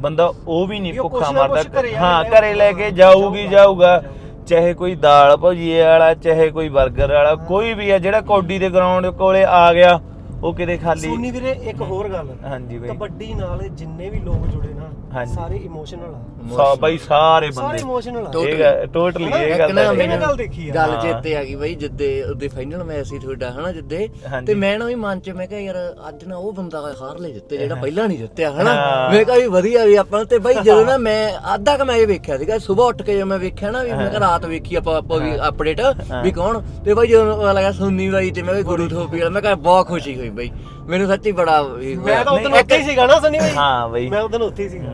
Speaker 1: ਬੰਦਾ ਉਹ ਵੀ ਨਹੀਂ
Speaker 2: ਵੀ ਉਹ
Speaker 1: ਭੁੱਖਾ
Speaker 2: ਕੁਛ ਨਾ ਕੁਛ
Speaker 1: ਮਰਦਾ।
Speaker 2: ਘਰੇ ਆ
Speaker 1: ਹਾਂ ਘਰੇ ਲੈ ਕੇ ਜਾਊਗੀ ਜਾਊਗਾ। ਚਾਹੇ ਕੋਈ ਦਾਲ ਭੁਜੀਏ ਵਾਲਾ ਚਾਹੇ ਕੋਈ 버ਗਰ ਵਾਲਾ ਕੋਈ ਵੀ ਆ ਜਿਹੜਾ ਕੌਡੀ ਦੇ ਗਰਾਊਂਡ ਕੋਲੇ ਆ ਗਿਆ ਉਹ ਕਿਤੇ ਖਾਲੀ
Speaker 2: ਸੋਨੀ ਵੀਰੇ ਇੱਕ ਹੋਰ ਗੱਲ।
Speaker 1: ਹਾਂਜੀ ਬਈ।
Speaker 2: ਕਬੱਡੀ ਨਾਲ ਜਿੰਨੇ ਵੀ ਲੋਕ ਜੁੜੇ ਨਾ
Speaker 1: ਹਾਂਜੀ।
Speaker 2: ਸਾਰੇ ਇਮੋਸ਼ਨਲ ਆ।
Speaker 1: ਸਾ ਬਈ ਸਾਰੇ
Speaker 2: ਸਾਰੇ
Speaker 1: ਬੰਦੇ।
Speaker 2: ਇਮੋਸ਼ਨਲ ਆ.
Speaker 1: ਇਹ ਟੋਟਲੀ ਇਹ ਗੱਲ
Speaker 3: ਨਾ
Speaker 1: ਤਾਂ
Speaker 2: ਮੈਂ
Speaker 1: ਹੈਗੀ।
Speaker 3: ਮੈਨੂੰ
Speaker 2: ਗੱਲ ਦੇਖੀ ਆ।
Speaker 3: ਗੱਲ
Speaker 1: ਹਾਂ।
Speaker 3: ਚੇਤੇ ਆ ਗਈ ਬਈ ਜਿੱਦੇ ਉਹਦੇ ਫਾਈਨਲ ਮੈਚ ਸੀ ਤੁਹਾਡਾ ਹਨਾ ਜਿੱਦੇ?
Speaker 1: ਹਾਂਜੀ।
Speaker 3: ਤੇ ਮੈਂ ਨਾ ਵੀ ਮਨ ਚ ਮੈਂ ਕਿਹਾ ਯਾਰ ਅੱਜ ਨਾ ਉਹ ਬੰਦਾ ਹਾਰ ਲੈ ਜਿੱਤੇ ਜਿਹੜਾ ਪਹਿਲਾਂ ਨਹੀਂ ਜਿੱਤਿਆ ਹਨਾ?
Speaker 1: ਹਾਂ।
Speaker 3: ਮੈਂ ਕਿਹਾ ਵੀ ਵਧੀਆ ਵੀ ਆਪਾਂ ਨੂੰ ਤੇ ਬਈ ਜਦੋਂ ਨਾ ਮੈਂ ਅੱਧਾ ਕ ਮੈਚ ਵੇਖਿਆ ਸੀਗਾ ਸਵੇਰ ਉੱਠ ਕੇ ਜਦੋਂ ਮੈਂ ਵੇਖਿਆ ਨਾ ਵੀ ਮੈਂ ਕਿਹਾ ਰਾਤ ਵੇਖੀ ਆਪਾਂ ਆਪਾਂ ਵੀ ਅਪਡੇਟ ਵੀ ਕੌਣ? ਤੇ ਬਈ ਜਦੋਂ ਪਤਾ ਲੱਗਾ ਸੁੰਨੀ ਬਾਈ ਤੇ ਮੈਂ ਕਿਹਾ ਗੁਰੂ ਥੋਪੀ ਵਾਲਾ ਮੈਂ ਕਿਹਾ ਬਹੁਤ ਖੁਸ਼ੀ ਹੋਈ। ਬਈ ਮੈਨੂੰ ਸੱਚੀ ਬੜਾ
Speaker 2: ਮੈਂ। ਤਾਂ ਉਦੋਂ ਉੱਥੇ ਹੀ ਸੀਗਾ ਨਾ ਸਨੀ ਭਾਈ
Speaker 1: ਹਾਂ ਬਈ।
Speaker 2: ਮੈਂ ਉਦੋਂ ਉੱਥੇ ਹੀ ਸੀਗਾ।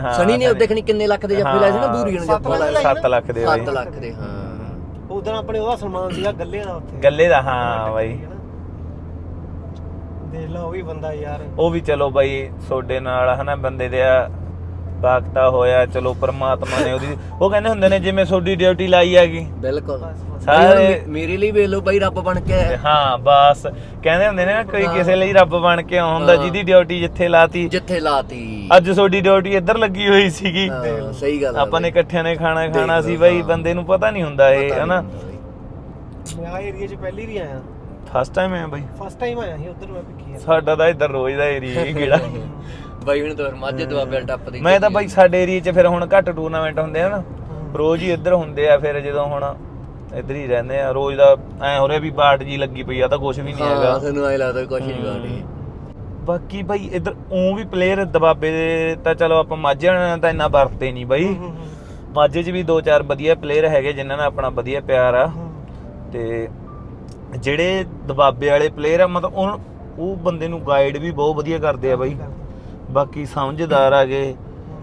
Speaker 1: ਹਾਂ,
Speaker 3: ਸਨੀ ਨੇ ਦੇਖਣੀ ਕਿੰਨੇ ਲੱਖ ਦੇ ਜੱਫੇ ਲਾਏ ਸੀ ਨਾ ਬੂਰੀ ਨੇ
Speaker 2: ਸੱਤ
Speaker 3: ਜੱਫਾ ਲਾਇਆ
Speaker 1: 7 ਲੱਖ ਦੇ ਬਾਈ।
Speaker 3: 7 ਲੱਖ ਦੇ ਹਾਂ।
Speaker 2: ਉਦੋਂ ਆਪਣੇ ਉਹਦਾ ਸਨਮਾਨ ਸੀਗਾ ਗੱਲੇ ਦਾ ਉੱਥੇ।
Speaker 1: ਗੱਲੇ ਦਾ ਹਾਂ ਬਾਈ।
Speaker 2: ਦੇਖ ਲਾ ਉਹ ਵੀ ਬੰਦਾ ਯਾਰ।
Speaker 1: ਉਹ ਵੀ ਚਲੋ ਬਾਈ ਤੁਹਾਡੇ ਨਾਲ ਹਨਾ ਬੰਦੇ ਦੇ ਆ ਬਾਗਤਾ ਹੋਇਆ ਚਲੋ ਪ੍ਰਮਾਤਮਾ ਨੇ ਉਹਦੀ ਉਹ ਕਹਿੰਦੇ ਹੁੰਦੇ ਨੇ ਜਿਵੇਂ ਤੁਹਾਡੀ ਡਿਊਟੀ ਲਾਈ ਹੈਗੀ।
Speaker 3: ਬਿਲਕੁਲ।
Speaker 1: ਸਾਰੇ-
Speaker 3: ਮੇਰੇ ਲਈ ਵੇਖ ਲਓ ਬਾਈ ਰੱਬ ਬਣ ਕੇ ਆਇਆ।
Speaker 1: ਹਾਂ ਬਸ। ਕਹਿੰਦੇ ਹੁੰਦੇ ਨੇ ਨਾ ਕੋਈ ਕਿਸੇ ਲਈ ਰੱਬ ਬਣ ਕੇ ਆਉਂਦਾ। ਜਿਹਦੀ ਡਿਊਟੀ ਜਿੱਥੇ ਲਾਤੀ।
Speaker 3: ਜਿੱਥੇ ਲਾਤੀ।
Speaker 1: ਅੱਜ ਤੁਹਾਡੀ ਡਿਊਟੀ ਇੱਧਰ ਲੱਗੀ ਹੋਈ ਸੀਗੀ।
Speaker 3: ਸਹੀ ਗੱਲ
Speaker 1: ਆਪਾਂ ਨੇ। ਇਕੱਠਿਆਂ ਨੇ ਖਾਣਾ ਖਾਣਾ ਸੀ ਬਾਈ। ਬੰਦੇ ਨੂੰ ਪਤਾ ਨਹੀਂ ਹੁੰਦਾ ਇਹ ਹਨਾ?
Speaker 2: ਮੈਂ ਆ ਏਰੀਆ 'ਚ ਪਹਿਲੀ ਵੀ ਆਇਆ।
Speaker 1: ਫਸਟ ਟਾਈਮ ਆਇਆ ਬਾਈ।
Speaker 2: ਫਸਟ ਟਾਈਮ ਆਇਆ ਸੀ ਉਧਰ ਮੈਂ ਪਿੱਕੀ ਆ।
Speaker 1: ਸਾਡਾ ਤਾਂ ਇੱਧਰ ਰੋਜ਼ ਦਾ ਏਰੀਆ ਹੀ ਕਿਹੜਾ
Speaker 3: ਬਾਈ। ਹੁਣ ਤਾਂ ਮਾਝੇ ਤੋਂ ਬਿਲਡ ਅਪ ਦੀ
Speaker 1: ਮੈਂ ਤਾਂ ਬਾਈ ਸਾਡੇ ਏਰੀਆ 'ਚ ਫਿਰ ਹੁਣ ਘੱਟ ਟੂਰਨਾਮੈਂਟ ਹੁੰਦੇ ਆ ਨਾ। ਰੋਜ਼ ਹੀ ਇੱਧਰ ਹੁੰਦੇ ਆ ਫਿਰ ਜਦੋਂ ਹੁਣ ਇੱਧਰ ਹੀ ਰਹਿੰਦੇ ਆ। ਰੋਜ਼ ਦਾ ਐ ਹੋ ਰਿਹਾ ਵੀ ਬਾਟ ਜੀ ਲੱਗੀ ਪਈ ਆ ਤਾਂ ਕੁਝ ਵੀ ਨਹੀਂ
Speaker 3: ਹਾਂ
Speaker 1: ਹੈਗਾ।
Speaker 3: ਤੁਹਾਨੂੰ ਐ ਲੱਗਦਾ ਕੁਝ ਨਹੀਂ ਬਾੜੀ
Speaker 1: ਬਾਕੀ ਬਾਈ ਇੱਧਰ ਉਹ ਵੀ ਪਲੇਅਰ ਦਬਾਬੇ ਦੇ ਤਾਂ ਚਲੋ ਆਪਾਂ ਮਾਝੇ ਨਾਲ ਤਾਂ ਇੰਨਾ ਵਰਤੇ ਨਹੀਂ ਬਾਈ। ਮਾਝੇ 'ਚ ਵੀ ਦੋ ਚਾਰ ਵਧੀਆ ਪਲੇਅਰ ਹੈਗੇ ਜਿਨ੍ਹਾਂ ਨਾਲ ਆਪਣਾ ਵਧੀਆ ਪਿਆਰ ਆ। ਤੇ ਜਿਹੜੇ ਦਬਾਬੇ ਵਾਲੇ ਪਲੇਅਰ ਆ ਮਤਲਬ ਉਹ ਉਹ ਬੰਦੇ ਨੂੰ ਗਾਈਡ ਵੀ ਬਹੁਤ ਵਧੀਆ ਕਰਦੇ ਆ ਬਾਈ। ਬਾਕੀ ਸਮਝਦਾਰ ਆ ਗਏ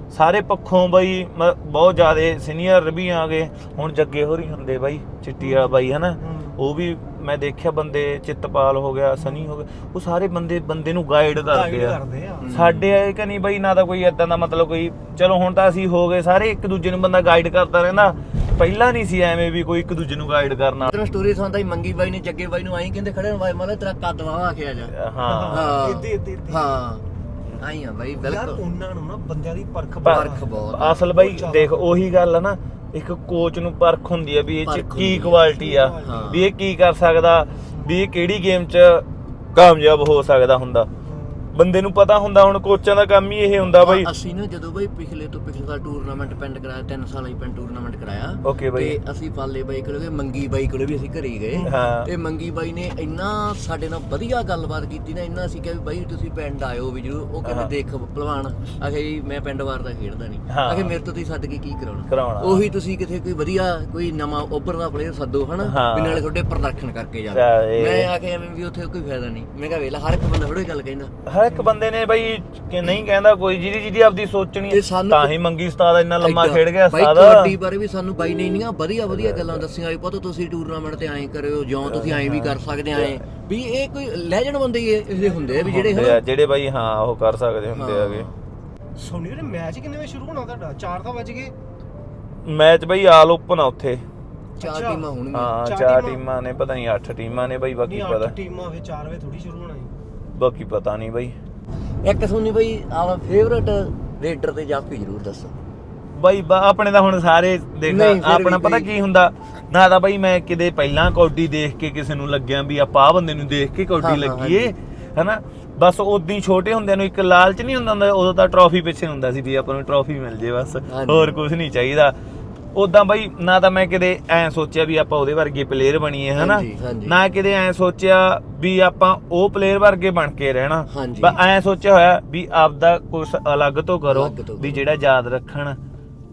Speaker 1: ਸਾਰੇ ਪੱਖੋਂ ਬਾਈ ਬਹੁਤ ਜ਼ਿਆਦੇ ਸੀਨੀਅਰ ਵੀ ਆ ਗਏ ਹੁਣ ਜੱਗੇ ਹੋਰੀ ਹੁੰਦੇ ਬਾਈ ਚਿੱਟੀ ਵਾਲਾ ਬਾਈ ਹਨਾ? ਉਹ ਵੀ ਮੈਂ ਦੇਖਿਆ ਬੰਦੇ ਚਿੱਤਪਾਲ ਹੋ ਗਿਆ ਸਨੀ ਹੋ ਗਿਆ ਉਹ ਸਾਰੇ ਬੰਦੇ ਬੰਦੇ ਨੂੰ ਗਾਈਡ ਕਰਦੇ ਆ। ਸਾਡੇ ਇਹ ਕਿ ਨਹੀਂ ਬਈ ਨਾ ਤਾਂ ਕੋਈ ਇਦਾਂ ਦਾ ਮਤਲਬ ਕੋਈ ਚਲੋ ਹੁਣ ਤਾਂ ਅਸੀਂ ਹੋ ਗਏ ਸਾਰੇ ਇੱਕ ਦੂਜੇ ਨੂੰ ਬੰਦਾ ਗਾਈਡ ਕਰਦਾ ਰਹਿੰਦਾ। ਪਹਿਲਾਂ ਨਹੀਂ ਸੀ ਐਵੇਂ ਵੀ ਕੋਈ ਇੱਕ ਦੂਜੇ ਨੂੰ ਗਾਈਡ ਕਰਨਾ।
Speaker 3: ਤੇਰਾ ਸਟੋਰੀ ਸੁਣਦਾ ਹੀ ਮੰਗੀ ਬਾਈ ਨੇ ਜੱਗੇ ਬਾਈ ਨੂੰ ਆਈ ਕਹਿੰਦੇ ਖੜੇ ਨੂੰ ਬਾਈ ਮਤਲਬ ਤੇਰਾ ਕੱਦ ਵਾਵਾ ਆਖਿਆ ਜਾ।
Speaker 1: ਹਾਂ।
Speaker 3: ਹਾਂ।
Speaker 2: ਇੱਦੀ ਇੱਦੀ ਇੱਦੀ।
Speaker 3: ਹਾਂ। ਆਈ ਆ ਬਾਈ
Speaker 2: ਯਾਰ
Speaker 3: ਬਿਲਕੁਲ
Speaker 2: ਉਹਨਾਂ ਨੂੰ ਨਾ ਬੰਦਿਆਂ ਦੀ ਪਰਖ
Speaker 1: ਪਰ-
Speaker 3: ਪਰਖ ਬਹੁਤ ਆ।
Speaker 1: ਅਸਲ ਬਈ ਦੇਖ ਉਹੀ ਗੱਲ ਆ ਨਾ ਇੱਕ ਕੋਚ ਨੂੰ ਪਰਖ ਹੁੰਦੀ ਆ ਵੀ ਇਹ ਚ
Speaker 3: ਪਰਖ ਹੁੰਦੀ
Speaker 1: ਕੀ
Speaker 3: ਆ।
Speaker 1: ਕੁਆਲਿਟੀ ਆ
Speaker 3: ਹਾਂ।
Speaker 1: ਵੀ ਇਹ ਕੀ ਕਰ ਸਕਦਾ ਵੀ ਇਹ ਕਿਹੜੀ ਗੇਮ 'ਚ ਕਾਮਯਾਬ ਹੋ ਸਕਦਾ ਹੁੰਦਾ ਬੰਦੇ ਨੂੰ ਪਤਾ ਹੁੰਦਾ ਹੁਣ ਕੋਚਾਂ ਦਾ ਕੰਮ ਹੀ ਇਹ ਹੁੰਦਾ ਬਈ।
Speaker 3: ਅਸੀਂ ਨਾ ਜਦੋਂ ਬਈ ਪਿਛਲੇ ਤੋਂ ਪਿਛਲੇ ਸਾਲ ਟੂਰਨਾਮੈਂਟ ਪਿੰਡ ਕਰਾਇਆ 3 ਸਾਲ ਹੀ ਪਿੰਡ ਟੂਰਨਾਮੈਂਟ ਕਰਾਇਆ।
Speaker 1: ਓਕੇ ਬਈ।
Speaker 3: ਤੇ ਅਸੀਂ ਪਾਲੇ ਬਾਈ ਕੋਲ ਗਏ ਮੰਗੀ ਬਾਈ ਕੋਲ ਵੀ ਅਸੀਂ ਘਰੇ ਹੀ ਗਏ। ਤੇ ਮੰਗੀ ਬਾਈ ਨੇ ਇੰਨਾ ਸਾਡੇ ਨਾਲ ਵਧੀਆ ਗੱਲਬਾਤ ਕੀਤੀ ਨਾ ਇੰਨਾ ਅਸੀਂ ਕਿਹਾ ਵੀ ਬਾਈ ਤੁਸੀਂ ਪਿੰਡ ਆਇਓ ਵੀ ਜਰੂਰ। ਉਹ ਕਹਿੰਦੇ। ਦੇਖ ਭਲਵਾਨ ਆਖੇ ਜੀ ਮੈਂ ਪਿੰਡ ਵਾਰ ਦਾ ਖੇਡਦਾ ਨਹੀਂ। ਆਖੇ ਮੇਰੇ ਤੋਂ ਤੁਸੀਂ ਸੱਦ ਕੇ ਕੀ ਕਰਾਉਣਾ?
Speaker 1: ਕਰਾਉਣਾ।
Speaker 3: ਉਹੀ ਤੁਸੀਂ ਕਿਥੇ ਕੋਈ ਵਧੀਆ ਕੋਈ ਨਵਾਂ ਉੱਭਰ ਦਾ ਪਲੇਅਰ ਸੱਦੋ ਹਨਾ। ਵੀ ਨਾਲੇ ਤੁਹਾਡੇ ਪ੍ਰਦਰਸ਼ਨ ਕਰਕੇ ਜਾਵੇ ਮੈਂ ਆ ਕੇ ਐਵੇਂ ਵੀ ਉੱਥੇ ਕੋਈ ਫਾਇਦਾ ਨਹੀਂ ਮੈਂ ਕਿਹਾ ਵੇਲਾ ਹਰ ਇੱਕ ਬੰਦਾ ਥੋੜੀ ਗੱਲ ਕਹਿੰਦਾ।
Speaker 1: ਹਰ ਇੱਕ ਬੰਦੇ ਨੇ ਬਈ ਕਿ ਨਹੀਂ ਕਹਿੰਦਾ ਕੋਈ ਜਿਹਦੀ ਜਿਹਦੀ ਆਪਦੀ ਸੋਚਣੀ
Speaker 3: ਤੇ
Speaker 1: ਹੈ
Speaker 3: ਸਾਨੂੰ-
Speaker 1: ਤਾਂ ਹੀ ਮੰਗੀ ਉਸਤਾਦ ਇੰਨਾ ਲੰਮਾ। ਖੇਡ ਗਿਆ
Speaker 3: ਬਾਈ
Speaker 1: ਉਸਤਾਦ।
Speaker 3: ਕਬੱਡੀ ਬਾਰੇ ਵੀ ਸਾਨੂੰ ਬਾਈ ਨੇ ਇੰਨੀਆਂ ਵਧੀਆ ਵਧੀਆ ਗੱਲਾਂ ਦੱਸੀਆਂ ਵੀ ਪਤਾ ਤੁਸੀਂ ਟੂਰਨਾਮੈਂਟ ਤੇ ਐਂ ਕਰਿਓ ਜਾਂ ਤੁਸੀਂ ਐਂ ਵੀ ਕਰ ਸਕਦੇ ਐਂ। ਵੀ ਇਹ ਕੋਈ ਲੈਜੈਂਡ ਬੰਦੇ ਹੀ ਇਹ ਹੁੰਦੇ ਆ ਵੀ ਜਿਹੜੇ
Speaker 1: ਹੁੰਦੇ ਆ,
Speaker 3: ਹਨਾ।
Speaker 1: ਜਿਹੜੇ ਬਾਈ ਹਾਂ ਉਹ ਕਰ ਸਕਦੇ ਹੁੰਦੇ। ਆਗੇ
Speaker 2: ਸੋਨੀ ਵੀਰੇ ਮੈਚ ਕਿੰਨੇ ਵਜੇ ਸ਼ੁਰੂ ਹੋਣਾ ਤੁਹਾਡਾ? 4 ਤਾਂ ਵੱਜ ਗਏ।
Speaker 1: ਮੈਚ ਬਈ ਆਲ ਓਪਨ ਆ ਉੱਥੇ।
Speaker 3: ਚਾਰ
Speaker 2: ਅੱਛਾ।
Speaker 3: ਟੀਮਾਂ ਹੋਣਗੀਆਂ।
Speaker 1: ਹਾਂ
Speaker 2: ਚਾਰ
Speaker 1: ਚਾਰ
Speaker 2: ਟੀਮਾਂ?
Speaker 1: ਨੇ ਪਤਾ ਨਹੀਂ 8 ਟੀਮਾਂ ਨੇ ਬਈ ਬਾਕੀ
Speaker 2: ਨਹੀਂ
Speaker 1: ਪਤਾ।
Speaker 2: 8 ਟੀਮਾਂ ਵੇ 4 ਵਜੇ ਥੋੜੀ ਸ਼ੁਰੂ ਹੋਣਾ ਹੈ
Speaker 1: ਬਾਕੀ ਪਤਾ ਨਹੀਂ ਬਈ।
Speaker 3: ਇੱਕ ਸੁਣੀ ਬਈ ਆਪਣਾ ਫੇਵਰਟ ਰੇਡਰ ਤੇ ਜਾਫੀ ਜ਼ਰੂਰ ਦੱਸੋ।
Speaker 1: ਬਈ ਆਪਣੇ ਤਾਂ ਹੁਣ ਸਾਰੇ ਦੇਖ ਆਪਣਾ ਪਤਾ ਕੀ ਹੁੰਦਾ? ਨਾ ਤਾਂ ਬਈ ਮੈਂ ਕਿਤੇ ਪਹਿਲਾਂ ਕੌਡੀ ਦੇਖ ਕੇ ਕਿਸੇ ਨੂੰ ਲੱਗਿਆ ਵੀ ਆਪਾਂ ਆਹ ਬੰਦੇ ਨੂੰ ਦੇਖ ਕੇ ਕੌਡੀ ਲੱਗੀਏ ਹਨਾ? ਬਸ ਉਦੋਂ ਛੋਟੇ ਹੁੰਦਿਆਂ ਨੂੰ ਇੱਕ ਲਾਲਚ ਨਹੀਂ ਹੁੰਦਾ ਹੁੰਦਾ, ਉਦੋਂ ਤਾਂ ਟਰੋਫੀ ਪਿੱਛੇ ਹੁੰਦਾ ਸੀ ਵੀ ਆਪਾਂ ਨੂੰ ਟਰੋਫੀ ਮਿਲ ਜੇ ਬਸ। ਹੋਰ ਕੁਝ ਨਹੀਂ ਚਾਹੀਦਾ। ਉਦਾਂ ਬਈ ਨਾ ਤਾਂ ਮੈਂ ਕਿਤੇ ਐ ਸੋਚਿਆ ਵੀ ਆਪਾਂ ਉਹਦੇ ਵਰਗੇ ਪਲੇਅਰ ਬਣੀਏ ਹਨਾ
Speaker 3: ਹਾਂਜੀ, ਹਾਂਜੀ।
Speaker 1: ਨਾ ਕਿਤੇ ਐ ਸੋਚਿਆ ਵੀ ਆਪਾਂ ਉਹ ਪਲੇਅਰ ਵਰਗੇ ਬਣ ਕੇ ਰਹਿਣਾ
Speaker 3: ਹਾਂਜੀ।
Speaker 1: ਬਸ ਐ ਸੋਚਿਆ ਹੋਇਆ ਵੀ ਆਪਦਾ ਕੁਝ ਅਲੱਗ ਤੋਂ ਕਰੋ
Speaker 3: ਅਲੱਗ ਤੋਂ
Speaker 1: ਵੀ
Speaker 3: ਕਰੋ।
Speaker 1: ਜਿਹੜਾ ਯਾਦ ਰੱਖਣ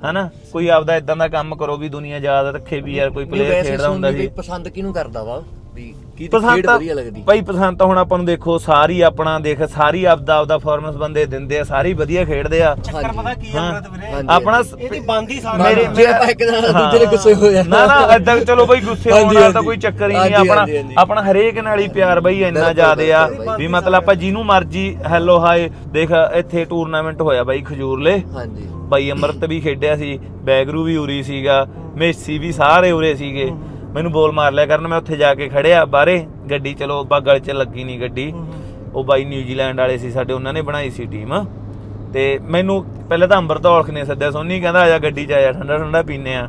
Speaker 1: ਹਨਾ ਕੋਈ ਆਪਦਾ ਇਦਾਂ ਦਾ ਕੰਮ ਕਰੋ ਵੀ ਦੁਨੀਆ ਯਾਦ ਰੱਖੇ ਵੀ ਯਾਰ ਕੋਈ ਪਲੇਅਰ
Speaker 3: ਵੈਸੇ
Speaker 1: ਖੇਡਦਾ ਹੁੰਦਾ
Speaker 3: ਸੋਨੀ
Speaker 1: ਸੀ
Speaker 3: ਪਸੰਦ ਕਿਹਨੂੰ ਕਰਦਾ ਵਾ
Speaker 1: ਪਸੰਦ
Speaker 3: ਖੇਡ
Speaker 1: ਤਾਂ
Speaker 3: ਵਧੀਆ ਲੱਗਦੀ
Speaker 1: ਭਾਈ ਪਸੰਦ ਤਾਂ ਹੁਣ ਆਪਾਂ ਨੂੰ ਦੇਖੋ ਸਾਰੀ ਆਪਣਾ ਦੇਖ ਸਾਰੀ ਆਪਦਾ ਆਪਦਾ ਪਰਫਾਰਮੈਂਸ ਬੰਦੇ ਦਿੰਦੇ ਆ ਸਾਰੀ ਵਧੀਆ ਖੇਡਦੇ ਆ
Speaker 2: ਚੱਕਰ। ਪਤਾ ਕੀ ਆ। ਅਮਰਤ ਵੀਰੇ
Speaker 3: ਹਾਂਜੀ।
Speaker 1: ਆਪਣਾ
Speaker 2: ਇਹਦੀ ਬੰਦੀ ਸਾਰਾ
Speaker 1: ਮੇਰੇ
Speaker 3: ਜੇ ਆਪਾਂ ਇੱਕ ਦਿਨ ਦੂਜੇ ਦੇ ਗੁੱਸੇ ਹੋ ਜਾਣਾ।
Speaker 1: ਨਾ ਨਾ ਏਦਾਂ ਚਲੋ ਬਈ ਗੁੱਸੇ
Speaker 3: ਹਾਂਜੀ,
Speaker 1: ਹੋਣਾ ਤਾਂ
Speaker 3: ਹਾਂਜੀ।
Speaker 1: ਕੋਈ ਚੱਕਰ ਹੀ ਨਹੀਂ
Speaker 3: ਹਾਂਜੀ,
Speaker 1: ਆਪਣਾ
Speaker 3: ਹਾਂਜੀ, ਹਾਂਜੀ।
Speaker 1: ਆਪਣਾ ਹਰੇਕ ਨਾਲ ਹੀ ਪਿਆਰ ਬਈ ਇੰਨਾ
Speaker 3: ਬਿਲਕੁਲ,
Speaker 1: ਜ਼ਿਆਦੇ ਆ
Speaker 3: ਬਿਲਕੁਲ
Speaker 1: ਵੀ ਮਤਲਬ ਆਪਾਂ ਜਿਹਨੂੰ ਮਰਜ਼ੀ ਹੈਲੋ ਹਾਏ ਦੇਖ ਇੱਥੇ ਟੂਰਨਾਮੈਂਟ ਹੋਇਆ ਬਾਈ ਖਜੂਰਲੇ
Speaker 3: ਹਾਂਜੀ
Speaker 1: ਬਾਈ ਅਮਰਤ ਵੀ ਖੇਡਿਆ ਸੀ ਬੈਗਰੂ ਵੀ ਉਰੀ ਸੀਗਾ ਮੇਸੀ ਵੀ ਸਾਰੇ ਉਰੇ ਸੀਗੇ ਮੈਨੂੰ ਬੋਲ ਮਾਰ ਲਿਆ ਕਰਨ ਮੈਂ ਉੱਥੇ ਜਾ ਕੇ ਖੜਿਆ ਬਾਹਰੇ ਗੱਡੀ ਚਲੋ ਬਗਲ 'ਚ ਲੱਗੀ ਨਹੀਂ ਗੱਡੀ। ਉਹ ਬਾਈ ਨਿਊਜ਼ੀਲੈਂਡ ਵਾਲੇ ਸੀ ਸਾਡੇ ਉਹਨਾਂ ਨੇ ਬਣਾਈ ਸੀ ਟੀਮ। ਤੇ ਮੈਨੂੰ ਪਹਿਲਾਂ ਤਾਂ ਅੰਬਰ ਧੌਲਖ ਨੇ ਸੱਦਿਆ ਸੋਨੀ ਕਹਿੰਦਾ ਆਜਾ ਗੱਡੀ 'ਚ ਆਜਾ ਠੰਡਾ ਠੰਡਾ ਪੀਨੇ ਆ।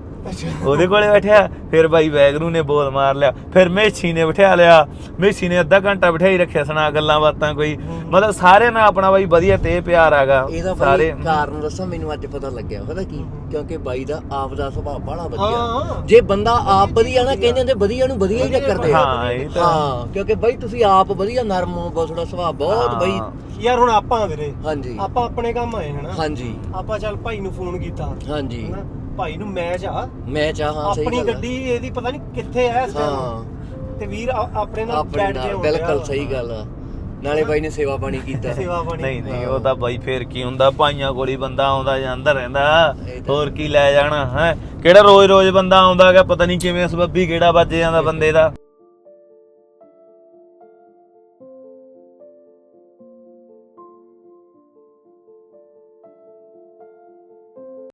Speaker 1: ਉਹਦੇ ਕੋਲੇ ਬੈਠਿਆ ਫਿਰ ਬਾਈ ਵੈਗਰੂ ਨੇ ਬੋਲ ਮਾਰ ਲਿਆ ਫਿਰ ਮੇਛੀ ਨੇ ਬਿਠਾ ਲਿਆ। ਮੇਛੀ ਨੇ ਅੱਧਾ ਘੰਟਾ ਬਿਠਾਈ ਰੱਖਿਆ ਸੁਣਾ ਗੱਲਾਂ ਬਾਤਾਂ ਕੋਈ। ਮਤਲਬ ਸਾਰਿਆਂ ਨਾਲ ਆਪਣਾ ਬਾਈ ਵਧੀਆ ਤੇ ਪਿਆਰ ਆਗਾ
Speaker 3: ਬਾਈ ਕਾਰਨ ਦੱਸਾਂ ਮੈਨੂੰ ਅੱਜ ਪਤਾ ਲੱਗਿਆ ਪਤਾ ਕੀ? ਕਿਉਂਕਿ ਬਾਈ ਦਾ ਆਪ ਦਾ ਸੁਭਾਅ ਬੜਾ ਵਧੀਆ। ਜੇ ਬੰਦਾ ਆਪ ਵਧੀਆ ਨਾ ਕਹਿੰਦੇ ਹੁੰਦੇ ਵਧੀਆ ਨੂੰ ਵਧੀਆ ਹੀ ਟੱਕਰਦੇ
Speaker 1: ਹਾਂ, ਇਹ ਤਾਂ-
Speaker 3: ਹਾਂ ਕਿਉਂਕਿ ਬਾਈ ਤੁਸੀਂ ਆਪ ਵਧੀਆ ਨਰਮ ਹੋ ਬਹੁਤ ਤੁਹਾਡਾ ਸੁਭਾਅ ਬਹੁਤ ਬਾਈ।
Speaker 2: ਯਾਰ ਹੁਣ ਆਪਾਂ ਵੀਰੇ
Speaker 3: ਹਾਂਜੀ।
Speaker 2: ਆਪਾਂ ਆਪਣੇ ਕੰਮ ਆਏ ਹਨਾ?
Speaker 3: ਹਾਂਜੀ।
Speaker 2: ਆਪਾਂ ਚੱਲ ਭਾਈ ਨੂੰ ਫੋਨ ਕੀਤਾ।
Speaker 3: ਹਾਂਜੀ।
Speaker 2: ਹਨਾ? ਭਾਈ ਨੂੰ ਮੈਚ ਆ
Speaker 3: ਮੈਂ ਚਾਹਾਂ ਸਹੀ
Speaker 2: ਆਪਣੀ
Speaker 3: ਆ।
Speaker 2: ਗੱਡੀ ਇਹਦੀ ਪਤਾ ਨਹੀਂ ਕਿੱਥੇ ਐ ਇਸ।
Speaker 3: ਹਾਂ।
Speaker 2: ਤੇ ਵੀਰ ਆ- ਆਪਣੇ ਨਾਲ
Speaker 3: ਆਪਣੇ
Speaker 2: ਬੈਠ ਕੇ
Speaker 3: ਨਾਲ ਬਿਲਕੁਲ। ਸਹੀ ਗੱਲ ਆ। ਨਾਲੇ ਬਾਈ ਨੇ ਸੇਵਾ ਪਾਣੀ ਕੀਤਾ।
Speaker 2: ਸੇਵਾ ਪਾਣੀ।
Speaker 1: ਨਹੀਂ ਨਹੀਂ
Speaker 3: ਹਾਂ।
Speaker 1: ਉਹ ਤਾਂ ਬਾਈ ਫੇਰ ਕੀ ਹੁੰਦਾ ਭਾਈਆਂ ਕੋਲ ਹੀ ਬੰਦਾ ਆਉਂਦਾ ਜਾਂਦਾ ਰਹਿੰਦਾ।
Speaker 3: ਇਹ ਤਾਂ-
Speaker 1: ਹੋਰ ਕੀ ਲੈ ਜਾਣਾ ਹੈ? ਕਿਹੜਾ ਰੋਜ਼ ਰੋਜ਼ ਬੰਦਾ ਆਉਂਦਾਗਾ ਪਤਾ ਨਹੀਂ ਕਿਵੇਂ ਸਬੱਬੀ ਕਿਹੜਾ ਵੱਜ ਜਾਂਦਾ ਬੰਦੇ ਦਾ।